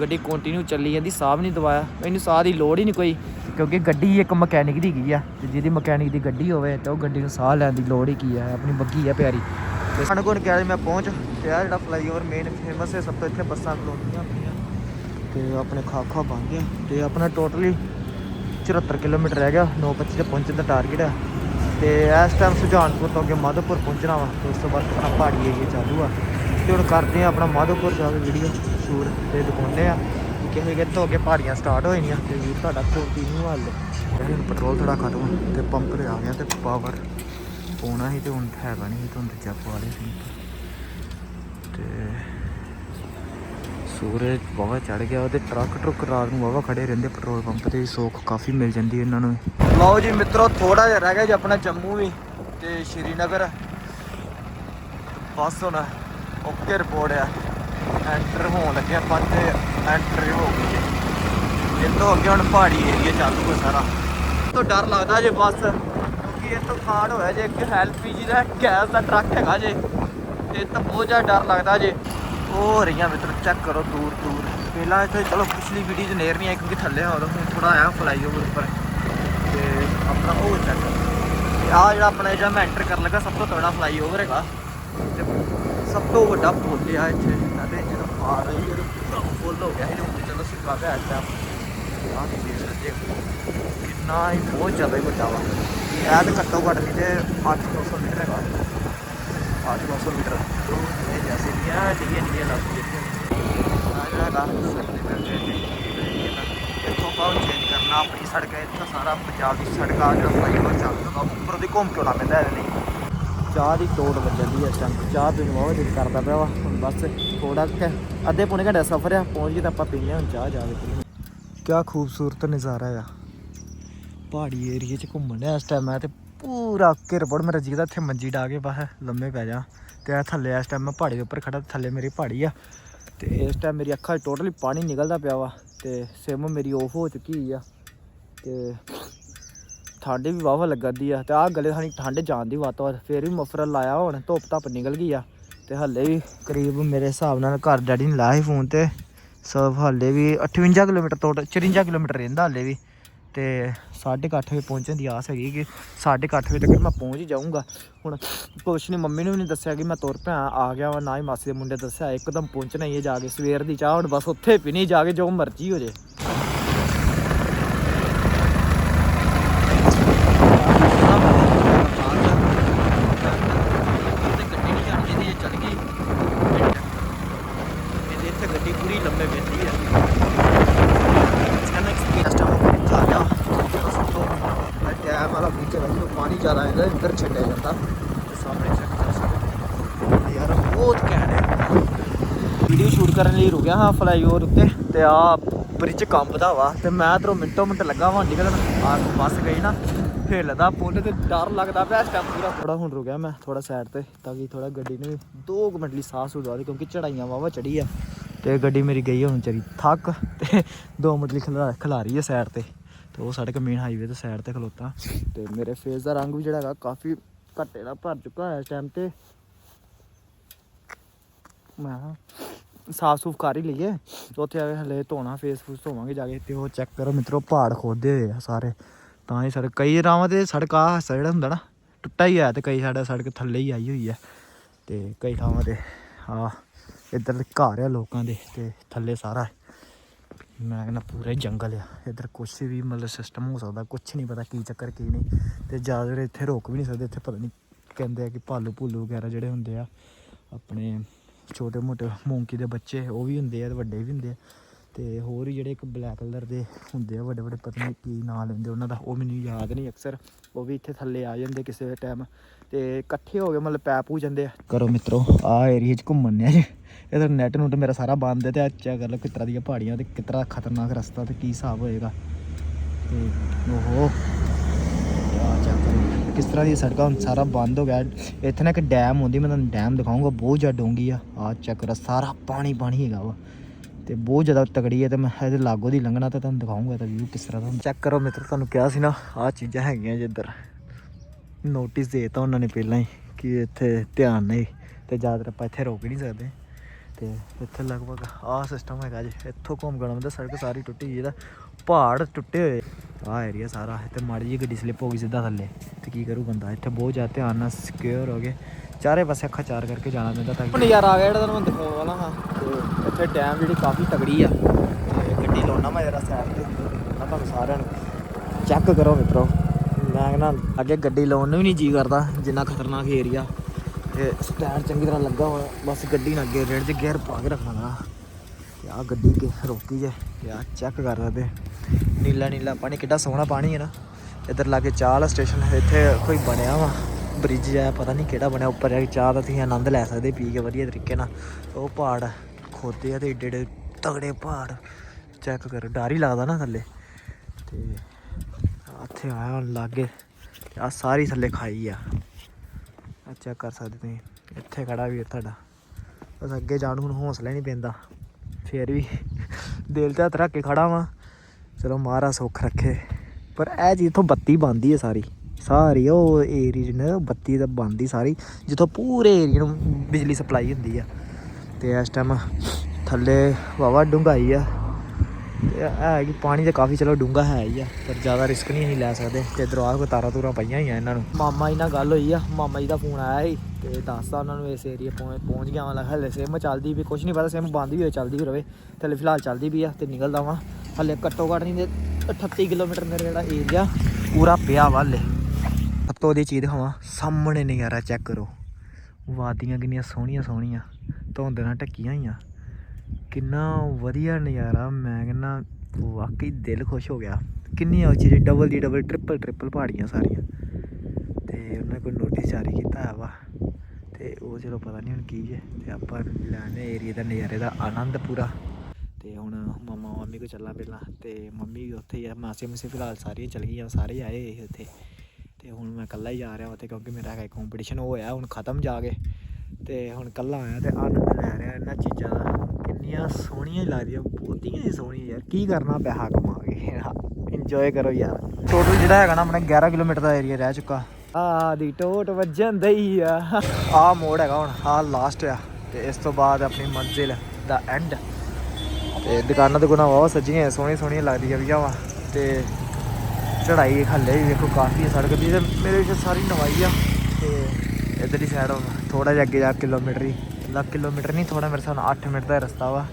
ਗੱਡੀ ਕੰਟੀਨਿਊ ਚੱਲੀ ਜਾਂਦੀ ਸਾਹ ਵੀ ਨਹੀਂ ਦਵਾਇਆ। ਮੈਨੂੰ ਸਾਹ ਦੀ ਲੋੜ ਹੀ ਨਹੀਂ ਕੋਈ। ਕਿਉਂਕਿ ਗੱਡੀ ਇੱਕ ਮਕੈਨਿਕ ਦੀ ਗਈ ਆ, ਤੇ ਜਿਹਦੀ ਮਕੈਨਿਕ ਦੀ ਗੱਡੀ ਹੋਵੇ ਤਾਂ ਉਹ ਗੱਡੀ ਨੂੰ ਸਾਹ ਲੈਣ ਦੀ ਲੋੜ ਹੀ ਕੀ ਆ, ਆਪਣੀ ਬੱਗੀ ਆ ਪਿਆਰੀ। ਤੇ ਸਾਨੂੰ ਕੋਣ ਕਿਹਾ ਸੀ, ਮੈਂ ਪਹੁੰਚ ਤੇ ਆ ਜਿਹੜਾ ਫਲਾਈਓਵਰ ਮੇਨ ਫੇਮਸ ਹੈ, ਸਭ ਤੋਂ ਇੱਥੇ ਬੱਸਾਂ ਖਲੋਤੀਆਂ ਪਈਆਂ ਤੇ ਆਪਣੇ ਖਾਖਾ ਬਣ ਗਿਆ ਤੇ ਆਪਣਾ ਟੋਟਲੀ 74 ਕਿਲੋਮੀਟਰ ਰਹਿ ਗਿਆ 9:25 ਤੇ ਪਹੁੰਚਣ ਦਾ ਟਾਰਗੇਟ ਹੈ। ਤੇ ਇਸ ਟਾਈਮ ਸੁਜਾਨਪੁਰ ਤੋਂ ਅੱਗੇ ਮਾਧੋਪੁਰ ਪਹੁੰਚਣਾ ਵਾ, ਤੇ ਉਸ ਤੋਂ ਬਾਅਦ ਆਪਣਾ ਪਹਾੜੀ ਏਰੀਆ ਚਾਲੂ ਆ। ਤੇ ਹੁਣ ਕਰਦੇ ਆ ਆਪਣਾ ਮਾਧੋਪੁਰ ਜਾ ਕੇ ਵੀਡੀਓ ਸ਼ੂਟ ਤੇ ਦਿਖਾਉਂਦੇ ਆ ਕਿ ਕਿਹੇ ਕਿੱਥੋਂ ਅੱਗੇ ਪਹਾੜੀਆਂ ਸਟਾਰਟ ਹੋ ਜਾਣੀਆਂ ਤੇ ਵੀਰ ਤੁਹਾਡਾ ਕੰਟੀਨਿਊ ਹਾਲ ਹੁਣ ਪੈਟਰੋਲ ਥੋੜਾ ਖਤਮ ਆ, ਤੇ ਪੰਪ ਤੇ ਆ ਗਿਆ ਤੇ ਪਾਵਰ ਪਾਉਣਾ ਸੀ ਤੇ ਹੁਣ ਹੈਗਾ ਨਹੀਂ ਤੁਹਾਨੂੰ ਦੂਜਾ ਪਵਾ ਲਿਆ ਸੀ ਤੇ ਸੂਰਜ ਬਹੁਤ ਚੜ ਗਿਆ, ਉਹਦੇ ਟਰੱਕ ਟਰੁੱਕ ਰਾਤ ਨੂੰ ਵਾਵਾ ਖੜੇ ਰਹਿੰਦੇ, ਪੈਟਰੋਲ ਪੰਪ ਤੇ ਸੋਖ ਕਾਫੀ ਮਿਲ ਜਾਂਦੀ ਇਹਨਾਂ ਨੂੰ ਲਓ ਜੀ ਮਿੱਤਰੋ ਥੋੜਾ ਜਿਹਾ ਰਹਿ ਗਿਆ ਜੀ ਆਪਣਾ ਜੰਮੂ ਵੀ ਤੇ ਸ਼੍ਰੀਨਗਰ। ਬਸ ਹੁਣ ਓਕੇ ਰਿਪੋਰਟ ਆ। ਐਂਟਰ ਹੋਣ ਲੱਗੇ ਆਪਾਂ ਤੇ ਐਂਟਰ ਹੋ ਗਈ ਹੈ। ਇਹ ਤੋਂ ਅੱਗੇ ਹੁਣ ਪਹਾੜੀ ਏਰੀਆ ਚੱਲੂਗਾ ਸਾਰਾ। ਤੋਂ ਡਰ ਲੱਗਦਾ ਜੇ ਬਸ। ਕਿਉਂਕਿ ਇਹ ਤੋਂ ਖਾੜ ਹੋਇਆ ਜੇ? ਇੱਕ ਐਲਪੀਜੀ ਦਾ ਗੈਸ ਦਾ ਟਰੱਕ ਹੈਗਾ ਜੇ। ਇਹ ਤਾਂ ਬਹੁਤ ਜ਼ਿਆਦਾ ਡਰ ਲੱਗਦਾ ਜੇ। ਉਹ ਹੋ ਰਹੀਆਂ ਮਿੱਤਰ ਚੈੱਕ ਕਰੋ ਦੂਰ ਦੂਰ। ਪਹਿਲਾਂ ਇੱਥੇ ਚਲੋ ਪਿਛਲੀ ਵੀਡੀਓ 'ਚ ਨੇਰ ਨਹੀਂ ਆਈ ਕਿਉਂਕਿ ਥੱਲੇ ਹੋਰ ਹੁਣ ਥੋੜਾ ਆਇਆ ਫਲਾਈਓਵਰ ਉੱਪਰ। ਤੇ ਆਪਣਾ ਉਹ ਚੈੱਕ ਤੇ ਆ ਜਿਹੜਾ ਆਪਣਾ ਜਿਹੜਾ ਮੈਂ ਐਂਟਰ ਕਰਨ ਲੱਗਾ, ਸਭ ਤੋਂ ਤਗੜਾ ਫਲਾਈਓਵਰ ਹੈਗਾ। ਤੇ ਸਭ ਤੋਂ ਵੱਡਾ ਪੁੱਲ ਆ ਇੱਥੇ। ਸਾਡੇ ਜਦੋਂ ਪਾਰ ਹੋਈ, ਜਦੋਂ ਫੁੱਲ ਹੋ ਗਿਆ ਇਹ ਹੁਣ ਚਲੋ ਸਿੱਕਾ ਪਿਆ ਇੱਥੇ ਆਹ ਵੀ ਕਿੰਨਾ ਹੀ ਬਹੁਤ ਜ਼ਿਆਦਾ ਹੀ ਵੱਡਾ ਵਾ। ਇਹ ਤਾਂ ਘੱਟੋ ਘੱਟ ਨਹੀਂ ਤੇ 8-900 ਮੀਟਰ ਹੈਗਾ। 8-900 ਮੀਟਰ। ਇਹ ਜੈਸੇ ਵੀ ਆ, ਜਿਹੜੀਆਂ ਜਿਹੜੀਆਂ ਲੱਗਦੀਆਂ ਆ ਜਿਹੜਾ ਹੈਗਾ ਇੱਥੋਂ ਪਾਉ ਚੇਂਜ ਕਰਨਾ, ਆਪਣੀ ਸੜਕ ਹੈ, ਇੱਥੇ ਸਾਰਾ ਪੰਜਾਬ ਦੀ ਸੜਕ ਆ ਜਿਹੜਾ ਫਲਾਈਓਵਰ ਚੱਲਦਾ ਉੱਪਰ ਦੀ ਘੁੰਮ ਕੇ ਆਉਣਾ ਪੈਂਦਾ ਇਹਦੇ ਲਈ ਚਾਹ ਦੀ ਤੋੜ ਵੱਜਦੀ ਹੈ ਇਸ ਟਾਈਮ ਚਾਹ ਪੀਣ ਬਹੁਤ ਦਿਲ ਕਰਦਾ ਪਿਆ ਵਾ। ਹੁਣ ਬਸ ਥੋੜਾ ਕੁ ਅੱਧੇ ਪੌਣੇ ਘੰਟੇ ਦਾ ਸਫ਼ਰ ਆ। ਪਹੁੰਚ ਗਏ ਤਾਂ ਆਪਾਂ ਪੀਂਦੇ ਹਾਂ ਚਾਹ ਜਾ ਕੇ ਪੀਂਦੇ ਕਿਆ ਖੂਬਸੂਰਤ ਨਜ਼ਾਰਾ ਆ। ਪਹਾੜੀ ਏਰੀਏ 'ਚ ਘੁੰਮਣ ਡਿਆ ਇਸ ਟਾਈਮ ਮੈਂ ਤੇ ਪੂਰਾ ਘਿਰਪੜ ਮੇਰਾ ਜੀ ਦਾ ਇੱਥੇ ਮੰਜੀ ਡਾ ਕੇ ਬਾਹਰ ਲੰਮੇ ਪੈ ਜਾ। ਤੇ ਆ ਥੱਲੇ ਇਸ ਟਾਈਮ ਮੈਂ ਪਹਾੜੀ ਦੇ ਉੱਪਰ ਖੜਾ ਥੱਲੇ ਮੇਰੀ ਪਹਾੜੀ ਆ। ਤੇ ਇਸ ਟਾਈਮ ਮੇਰੀ ਅੱਖਾਂ 'ਚ ਟੋਟਲੀ ਪਾਣੀ ਨਿਕਲਦਾ ਪਿਆ ਵਾ ਤੇ ਸਿਮ ਮੇਰੀ ਆਫ ਹੋ ਚੁੱਕੀ ਆ। ਤੇ ਠੰਡ ਵੀ ਵਾਵਾ ਲੱਗਦੀ ਆ। ਤੇ ਆ ਗਲੇ ਥਾਣੀ ਠੰਡ ਜਾਣ ਦੀ ਵਾਤਾਵਰ ਫੇਰ ਵੀ ਮਫਰਲ ਲਾਇਆ ਹੁਣ, ਧੁੱਪ ਧੱਪ ਨਿਕਲ ਗਈ ਆ। ਤੇ ਹੱਲੇ ਵੀ ਕਰੀਬ ਮੇਰੇ ਹਿਸਾਬ ਨਾਲ ਘਰ ਡੈਡੀ ਨੇ ਲਾਇਆ ਸੀ ਫੋਨ ਤੇ। ਸਭ ਹੱਲੇ ਵੀ 58 ਕਿਲੋਮੀਟਰ ਤੋਂ 54 ਕਿਲੋਮੀਟਰ ਰਹਿੰਦਾ ਹੱਲੇ ਵੀ। ਤੇ 8:30 ਵਜੇ ਪਹੁੰਚਣ ਦੀ ਆਸ ਹੈਗੀ ਕਿ 8:30 ਵਜੇ ਤੱਕ ਮੈਂ ਪਹੁੰਚ ਹੀ ਜਾਊਂਗਾ। ਹੁਣ ਕੁਛ ਨਹੀਂ ਮੰਮੀ ਨੂੰ ਵੀ ਨਹੀਂ ਦੱਸਿਆ ਕਿ ਮੈਂ ਤੁਰ ਪਿਆ, ਆ ਗਿਆ ਵਾ, ਨਾ ਹੀ ਮਾਸੀ ਦੇ ਮੁੰਡੇ ਦੱਸਿਆ, ਇੱਕਦਮ ਪਹੁੰਚਣਾ ਹੀ ਹੈ ਜਾ ਕੇ, ਸਵੇਰ ਦੀ ਚਾਹ ਹੁਣ ਬਸ ਉੱਥੇ ਪੀਣੀ, ਜਾ ਕੇ ਜੋ ਮਰਜ਼ੀ ਹੋ ਜੇ ਇੱਥੇ ਗੱਡੀ ਪੂਰੀ ਲੰਮੇ ਪੈਂਦੀ ਹੈ ਅਚਾਨਕ ਐਕਸਪੀਰੀਅੰਸ ਤਾਂ ਹੋ ਗਿਆ ਸਭ ਤੋਂ ਟਾਈਮ ਵਾਲਾ ਫੀਚਰ ਹੈ ਜਦੋਂ ਪਾਣੀ ਜ਼ਿਆਦਾ ਆਉਂਦਾ ਇੱਧਰ ਛੱਡਿਆ ਜਾਂਦਾ ਤੇ ਸਾਹਮਣੇ ਚੈੱਕ ਕਰ ਸਕਦੇ ਹੋ। ਯਾਰ ਬਹੁਤ ਘੈਂਟ ਹੈ ਵੀਡੀਓ ਸ਼ੂਟ ਕਰਨ ਫਲਾਈਓਵਰ ਉੱਤੇ ਤੇ ਆ ਬ੍ਰਿਜ ਕੰਬਦਾ ਵਾ ਤੇ ਮੈਂ ਇਧਰੋਂ ਮਿੰਟੋ ਮਿੰਟ ਲੱਗਾ ਵਾਂ, ਨਿਕਲਣ। ਆ ਬੱਸ ਗਈ ਨਾ ਹਿੱਲਦਾ ਪੁੱਲ ਤੇ ਡਰ ਲੱਗਦਾ ਪਿਆ, ਇਸ ਪੂਰਾ। ਥੋੜਾ ਹੁਣ ਰੁਕਿਆ ਮੈਂ ਥੋੜਾ ਸਾਈਡ ਤੇ, ਤਾਂ ਕਿ ਥੋੜਾ ਗੱਡੀ ਨੂੰ 2 ਮਿੰਟ ਲਈ ਸਾਹ ਸੂ ਦਵਾ ਦੇ, ਕਿਉਂਕਿ ਚੜਾਈਆਂ ਵਾਵਾ ਚੜੀ ਆ। ਤੇ ਗੱਡੀ ਮੇਰੀ ਗਈ ਹੁਣ ਚਰੀ ਥੱਕ, ਤੇ 2 ਮਿੰਟ ਲਈ ਖਲਾ ਖਲਾ ਰਹੀ ਹੈ ਸਾਈਡ ਤੇ। ਤੇ ਉਹ ਸੜਕ ਮੇਨ ਹਾਈਵੇ ਤੇ ਸਾਈਡ ਤੇ ਖਲੋਤਾ। ਤੇ ਮੇਰੇ ਫੇਸ ਦਾ ਰੰਗ ਵੀ ਜਿਹੜਾ ਹੈਗਾ, ਕਾਫੀ ਘੱਟੇ ਦਾ ਭਰ ਚੁੱਕਾ ਹੈ ਇਸ ਟਾਈਮ ਤੇ। ਮੈਂ ਸਾਫ਼ ਸੂਫ ਕਰ ਹੀ ਲਈਏ। ਉੱਥੇ ਆ ਕੇ ਹਲੇ ਧੋਣਾ ਫੇਸ ਫੂਸ ਧੋਵਾਂਗੇ, ਜਾ ਕੇ ਤੇ ਉਹ ਚੈੱਕ ਕਰੋ, ਮਿੱਤਰੋ ਪਹਾੜ ਖੋਦੇ ਹੋਏ ਆ ਸਾਰੇ। ਤਾਂ ਹੀ ਸੜਕ, ਕਈ ਰਾਵਾਂ ਤੇ ਸੜਕ ਆ ਜਿਹੜਾ ਹੁੰਦਾ ਨਾ, ਟੁੱਟਾ ਹੀ ਆ ਤੇ ਕਈ ਸਾਡਾ ਸੜਕ ਥੱਲੇ ਹੀ ਆਈ ਹੋਈ ਆ। ਤੇ ਕਈ ਥਾਵਾਂ ਤੇ ਆ ਇੱਧਰ ਘਰ ਆ ਲੋਕਾਂ ਦੇ ਤੇ ਥੱਲੇ ਸਾਰਾ। ਮੈਂ ਕਹਿੰਦਾ ਪੂਰਾ ਜੰਗਲ ਆ। ਇੱਧਰ ਕੁਛ ਵੀ ਮਤਲਬ ਸਿਸਟਮ ਹੋ ਸਕਦਾ, ਕੁਛ ਨਹੀਂ ਪਤਾ ਕੀ ਚੱਕਰ ਕੀ ਨਹੀਂ। ਤੇ ਜ਼ਿਆਦਾ ਇੱਥੇ ਰੋਕ ਵੀ ਨਹੀਂ ਸਕਦੇ, ਇੱਥੇ ਪਤਾ ਨਹੀਂ ਕਹਿੰਦੇ ਆ ਕਿ ਭਾਲੂ ਭੂਲੂ ਵਗੈਰਾ ਜਿਹੜੇ ਹੁੰਦੇ ਆ, ਆਪਣੇ ਛੋਟੇ ਮੋਟੇ ਮੋਂਕੀ ਦੇ ਬੱਚੇ, ਉਹ ਵੀ ਹੁੰਦੇ ਆ ਤੇ ਵੱਡੇ ਵੀ ਹੁੰਦੇ ਆ। ਤੇ ਹੋਰ ਹੀ ਜਿਹੜੇ ਇੱਕ ਬਲੈਕ ਕਲਰ ਦੇ ਹੁੰਦੇ ਆ ਵੱਡੇ ਵੱਡੇ ਪਤਾ ਨਹੀਂ ਕੀ ਨਾਂ ਲੈਂਦੇ ਉਹਨਾਂ ਦਾ, ਉਹ ਮੈਨੂੰ ਯਾਦ ਨਹੀਂ ਅਕਸਰ। ਉਹ ਵੀ ਇੱਥੇ ਥੱਲੇ ਆ ਜਾਂਦੇ ਕਿਸੇ ਟਾਈਮ ਤੇ ਇਕੱਠੇ ਹੋ ਕੇ ਮਤਲਬ ਪੈਪ ਹੋ ਜਾਂਦੇ ਆ। ਕਰੋ ਮਿੱਤਰੋ ਆ ਏਰੀਆ 'ਚ ਘੁੰਮਣ ਨੇ। ਜੀ ਇਧਰ ਨੈਟ ਨੂਟ ਮੇਰਾ ਸਾਰਾ ਬੰਦ ਹੈ ਤੇ ਆ ਚੈੱਕ ਕਰ ਕਿਸ ਤਰ੍ਹਾਂ ਦੀਆਂ ਪਹਾੜੀਆਂ ਤੇ ਕਿਸ ਤਰ੍ਹਾਂ ਖਤਰਨਾਕ ਰਸਤਾ ਤੇ ਕੀ ਹਿਸਾਬ ਹੋਏਗਾ। ਤੇ, ਓਹੋ। ਆ ਚੈੱਕ ਕਿਸ ਤਰ੍ਹਾਂ ਦੀ ਸੜਕਾਂ ਹੁਣ ਸਾਰਾ ਬੰਦ ਹੋ ਗਿਆ। ਇੱਥੇ ਨਾ ਇੱਕ ਡੈਮ ਹੁੰਦੀ ਮੈਂ ਤੁਹਾਨੂੰ ਡੈਮ ਦਿਖਾਉਂਗਾ ਬਹੁਤ ਜ਼ਿਆਦਾ ਡੂੰਗੀ ਆ। ਆ ਚੱਕਰ ਕਰੋ, ਸਾਰਾ ਪਾਣੀ ਪਾਣੀ ਹੈਗਾ ਵਾ। ਤੇ ਬਹੁਤ ਜ਼ਿਆਦਾ ਤਕੜੀ ਹੈ ਤੇ ਮੈਂ ਇਹਦੇ ਲਾਗੋ ਦੀ ਲੰਘਣਾ ਤਾਂ ਤੁਹਾਨੂੰ ਦਿਖਾਉਂਗਾ ਤਾਂ ਵੀਊ ਕਿਸ ਤਰ੍ਹਾਂ ਦਾ। ਚੈੱਕ ਕਰੋ ਮਿੱਤਰ, ਤੁਹਾਨੂੰ ਕਿਹਾ ਸੀ ਨਾ ਆ ਚੀਜ਼ਾਂ ਹੈਗੀਆਂ ਜਿੱਧਰ ਨੋਟਿਸ ਦੇਤਾ ਉਹਨਾਂ ਨੇ ਪਹਿਲਾਂ ਹੀ ਕਿ ਇੱਥੇ ਧਿਆਨ ਨਹੀਂ ਤੇ ਜ਼ਿਆਦਾਤਰ ਆਪਾਂ ਇੱਥੇ ਰੋਕ ਹੀ ਨਹੀਂ ਸਕਦੇ। ਤੇ ਇੱਥੇ ਲਗਭਗ ਆਹ ਸਿਸਟਮ ਹੈਗਾ ਜੀ, ਇੱਥੋਂ ਘੁੰਮ ਗਣਾ ਹੁੰਦਾ ਸੜਕ ਸਾਰੀ ਟੁੱਟੀ ਜਿਹਦਾ ਪਹਾੜ ਟੁੱਟੇ ਹੋਏ। ਆਹ ਏਰੀਆ ਸਾਰਾ ਇੱਥੇ ਮਾੜੀ ਜਿਹੀ ਗੱਡੀ ਸਲਿੱਪ ਹੋ ਗਈ ਸਿੱਧਾ ਥੱਲੇ। ਤੇ ਕੀ ਕਰੂ ਬੰਦਾ? ਇੱਥੇ ਬਹੁਤ ਜ਼ਿਆਦਾ ਧਿਆਨ ਨਾਲ ਸਿਕਿਉਰ ਹੋ ਗਏ। ਚਾਰੇ ਪਾਸੇ ਅੱਖਾਂ ਚਾਰ ਕਰਕੇ ਜਾਣਾ ਪੈਂਦਾ ਤਾਂ ਨਜ਼ਾਰਾ ਆ ਗਿਆ ਜਿਹੜਾ ਤੁਹਾਨੂੰ ਦਿਖਾਉਣ ਵਾਲਾ ਹਾਂ। ਤੇ ਇੱਥੇ ਡੈਮ ਜਿਹੜੀ ਕਾਫੀ ਤਗੜੀ ਆ। ਤੇ ਗੱਡੀ ਲਾਉਣਾ ਮੈਂ ਜਰਾ ਸਾਈਡ ਤੇ। ਮੈਂ ਤੁਹਾਨੂੰ ਸਾਰਿਆਂ ਨੂੰ ਚੈੱਕ ਕਰੋ ਮਿੱਤਰੋ। ਮੈਂ ਕਹਿੰਦਾ ਅੱਗੇ ਗੱਡੀ ਲਾਉਣ ਨੂੰ ਵੀ ਨਹੀਂ ਜੀ ਕਰਦਾ, ਜਿੰਨਾ ਖਤਰਨਾਕ ਏਰੀਆ ਤੇ ਸਟੈਂਡ ਚੰਗੀ ਤਰ੍ਹਾਂ ਲੱਗਾ ਹੋਇਆ। ਬਸ ਗੱਡੀ ਨਾਲ ਅੱਗੇ ਰੇੜ 'ਚ ਗੇਅਰ ਪਾ ਕੇ ਰੱਖਣਾ। ਨਾ ਆ ਗੱਡੀ ਕੇ ਰੋਕੀ ਜੇ। ਤੇ ਚੈੱਕ ਕਰ ਸਕਦੇ। ਨੀਲਾ ਨੀਲਾ ਪਾਣੀ, ਕਿੱਡਾ ਸੋਹਣਾ ਪਾਣੀ ਹੈ ਨਾ। ਇੱਧਰ ਲਾਗੇ ਚਾਹ ਵਾਲਾ ਸਟੇਸ਼ਨ ਹੈ, ਇੱਥੇ ਕੋਈ ਬਣਿਆ ਵਾ ਬ੍ਰਿਜ ਜਿਹਾ, ਪਤਾ ਨਹੀਂ ਕਿਹੜਾ ਬਣਿਆ, ਉੱਪਰ ਜਾ ਕੇ ਚਾਹ ਦਾ ਤੁਸੀਂ ਆਨੰਦ ਲੈ ਸਕਦੇ, ਪੀ ਕੇ ਵਧੀਆ ਤਰੀਕੇ ਨਾਲ। ਉਹ ਪਹਾੜ ਖੋਦੇ ਆ ਤੇ ਏਡੇ ਏਡੇ ਤਗੜੇ ਪਹਾੜ ਚੈੱਕ ਕਰੋ, ਡਰ ਹੀ ਲੱਗਦਾ ਨਾ ਥੱਲੇ। ਤੇ ਇੱਥੇ ਆਇਆ ਹੁਣ ਲਾਗੇ ਆ ਸਾਰੀ ਥੱਲੇ ਖਾਈ ਆ। ਆ ਚੈੱਕ ਕਰ ਸਕਦੇ ਤੁਸੀਂ, ਇੱਥੇ ਖੜਾ ਵੀ ਤੁਹਾਡਾ। ਬਸ ਅੱਗੇ ਜਾਣ ਨੂੰ ਹੌਸਲਾ ਨਹੀਂ ਪੈਂਦਾ। ਫੇਰ ਵੀ ਦਿਲ ਤੇ ਹੱਥ ਰੱਖ ਕੇ ਖੜਾ ਵਾਂ। ਚਲੋ ਮਹਾਰਾ ਸੁੱਖ ਰੱਖੇ। ਪਰ ਇਹ ਚੀਜ਼ ਤੋਂ ਬੱਤੀ ਬੰਦੀ ਹੈ ਸਾਰੀ। ਸਾਰੀ ਉਹ ਏਰੀਆ ਨੇ ਬੱਤੀ ਤਾਂ ਬੰਦੀ ਸਾਰੀ, ਜਿੱਥੋਂ ਪੂਰੇ ਏਰੀਆ ਨੂੰ ਬਿਜਲੀ ਸਪਲਾਈ ਹੁੰਦੀ ਆ। ਤੇ ਇਸ ਟਾਈਮ ਥੱਲੇ ਵਾਵਾ ਡੂੰਘਾਈ ਆ। ਤੇ ਇਹ ਹੈ ਕਿ ਪਾਣੀ ਤਾਂ ਕਾਫੀ ਚਲੋ ਡੂੰਘਾ ਹੈ ਹੀ ਆ, ਪਰ ਜ਼ਿਆਦਾ ਰਿਸਕ ਨਹੀਂ ਅਸੀਂ ਲੈ ਸਕਦੇ। ਤੇ ਇੱਧਰੋਂ ਆਹ ਕੋ ਤਾਰਾਂ ਤੂਰਾਂ ਪਈਆਂ ਹੋਈਆਂ ਇਹਨਾਂ ਨੂੰ। ਮਾਮਾ ਜੀ ਨਾਲ ਗੱਲ ਹੋਈ ਆ, ਮਾਮਾ ਜੀ ਦਾ ਫੋਨ ਆਇਆ ਸੀ। ਤੇ ਦੱਸਦਾ ਉਹਨਾਂ ਨੂੰ ਇਸ ਏਰੀਆ ਪਹੁੰਚ ਪਹੁੰਚ ਗਿਆ ਵਾਂ। ਹਲੇ ਸਿਮ ਚੱਲਦੀ ਵੀ ਕੁਝ ਨਹੀਂ ਪਤਾ, ਸਿਮ ਬੰਦ ਵੀ ਹੋਏ, ਚੱਲਦੀ ਵੀ ਰਵੇ। ਤੇ ਫਿਲਹਾਲ ਚੱਲਦੀ ਵੀ ਆ ਤੇ ਨਿਕਲਦਾ ਵਾਂ। ਹਲੇ ਘੱਟੋ ਘੱਟ ਨਹੀਂ ਤੇ 38 ਕਿਲੋਮੀਟਰ ਮੇਰੇ ਜਿਹੜਾ ਏਰੀਆ ਪੂਰਾ ਪਿਆ ਵਾ ਹਲੇ। ਸਭ ਦੀ ਚੀਜ਼ ਦਿਖਾਵਾਂ, ਸਾਹਮਣੇ ਨਜ਼ਾਰਾ ਚੈੱਕ ਕਰੋ। ਵਾਦੀਆਂ ਕਿੰਨੀਆਂ ਸੋਹਣੀਆਂ ਸੋਹਣੀਆਂ। ਧੁੰਦ ਨਾਲ ਢੱਕੀਆਂ ਹੋਈਆਂ। ਕਿੰਨਾ ਵਧੀਆ ਨਜ਼ਾਰਾ, ਮੈਂ ਕਹਿੰਦਾ ਵਾਕਈ ਦਿਲ ਖੁਸ਼ ਹੋ ਗਿਆ। ਕਿੰਨੀਆਂ ਉੱਚੀ ਜਿਹੀ ਡਬਲ ਦੀ ਡਬਲ ਟ੍ਰਿਪਲ ਟ੍ਰਿਪਲ ਪਹਾੜੀਆਂ ਸਾਰੀਆਂ। ਤੇ ਉਹਨਾਂ ਕੋਈ ਨੋਟਿਸ ਜਾਰੀ ਕੀਤਾ ਹੈ ਵਾ। ਤੇ ਉਹ ਚਲੋ ਪਤਾ ਨਹੀਂ ਹੁਣ ਕੀ ਹੈ, ਤੇ ਆਪਾਂ ਲੈਣੇ ਏਰੀਆ ਦਾ ਨਜ਼ਾਰੇ ਦਾ ਆਨੰਦ ਪੂਰਾ। ਤੇ ਹੁਣ ਮਾਮਾ ਮਾਮੀ ਕੋ ਚੱਲਾਂ ਪਹਿਲਾਂ, ਤੇ ਮੰਮੀ ਵੀ ਉੱਥੇ ਹੀ ਆ, ਮਾਸੀ ਮਸੇ ਫਿਲਹਾਲ ਸਾਰੀਆਂ ਚਲ ਗਈਆਂ, ਸਾਰੇ ਆਏ ਉੱਥੇ। ਤੇ ਹੁਣ ਮੈਂ ਇਕੱਲਾ ਹੀ ਜਾ ਰਿਹਾ ਉੱਥੇ ਕਿਉਂਕਿ ਮੇਰਾ ਹੈਗਾ ਕੰਪੀਟੀਸ਼ਨ ਹੋਇਆ, ਹੁਣ ਖਤਮ ਜਾ ਕੇ। ਤੇ ਹੁਣ ਇਕੱਲਾ ਆਇਆ ਤੇ ਆਨੰਦ ਲੈ ਰਿਹਾ ਇਹਨਾਂ ਚੀਜ਼ਾਂ ਦਾ। ਕਿੰਨੀਆਂ ਸੋਹਣੀਆਂ ਹੀ ਲੱਗਦੀਆਂ, ਬਹੁਤੀਆਂ ਹੀ ਸੋਹਣੀਆਂ ਯਾਰ, ਕੀ ਕਰਨਾ ਪੈਸਾ ਕਮਾ ਕੇ। ਇੰਜੋਏ ਕਰੋ ਯਾਰ। ਟੋਟਲ ਜਿਹੜਾ ਹੈਗਾ ਨਾ, ਆਪਣਾ 11 ਕਿਲੋਮੀਟਰ ਦਾ ਏਰੀਆ ਰਹਿ ਚੁੱਕਾ। ਆ ਦੀ ਟੋਟ ਵੱਜਣ ਦਈ ਆ। ਆ ਮੋੜ ਹੈਗਾ ਹੁਣ, ਆ ਲਾਸਟ ਆ। ਤੇ ਇਸ ਤੋਂ ਬਾਅਦ ਆਪਣੀ ਮੰਜ਼ਿਲ ਦਾ ਐਂਡ ਤੇ ਦੁਕਾਨਾਂ ਦੁਕਾਨਾਂ ਬਹੁਤ ਸੱਜੀਆਂ, ਸੋਹਣੀਆਂ ਸੋਹਣੀਆਂ ਲੱਗਦੀਆਂ ਵੀ ਵਾ। ਤੇ ਚੜਾਈ ਹੱਲੇ ਵੀ ਵੇਖੋ, ਕਾਫੀ ਸੜਕ ਦੀ ਤੇ ਮੇਰੇ ਵਿੱਚ ਸਾਰੀ ਨਵਾਈ ਆ। ਤੇ ਇੱਧਰ ਦੀ ਸਾਈਡ ਥੋੜਾ ਜਿਹਾ ਅੱਗੇ ਜਾ ਕਿਲੋਮੀਟਰ ਹੀ, ਲੱਖ ਕਿਲੋਮੀਟਰ ਨਹੀਂ ਥੋੜਾ ਮੇਰੇ ਹਿਸਾਬ ਨਾਲ 8 ਮਿੰਟ ਦਾ ਰਸਤਾ ਵਾ।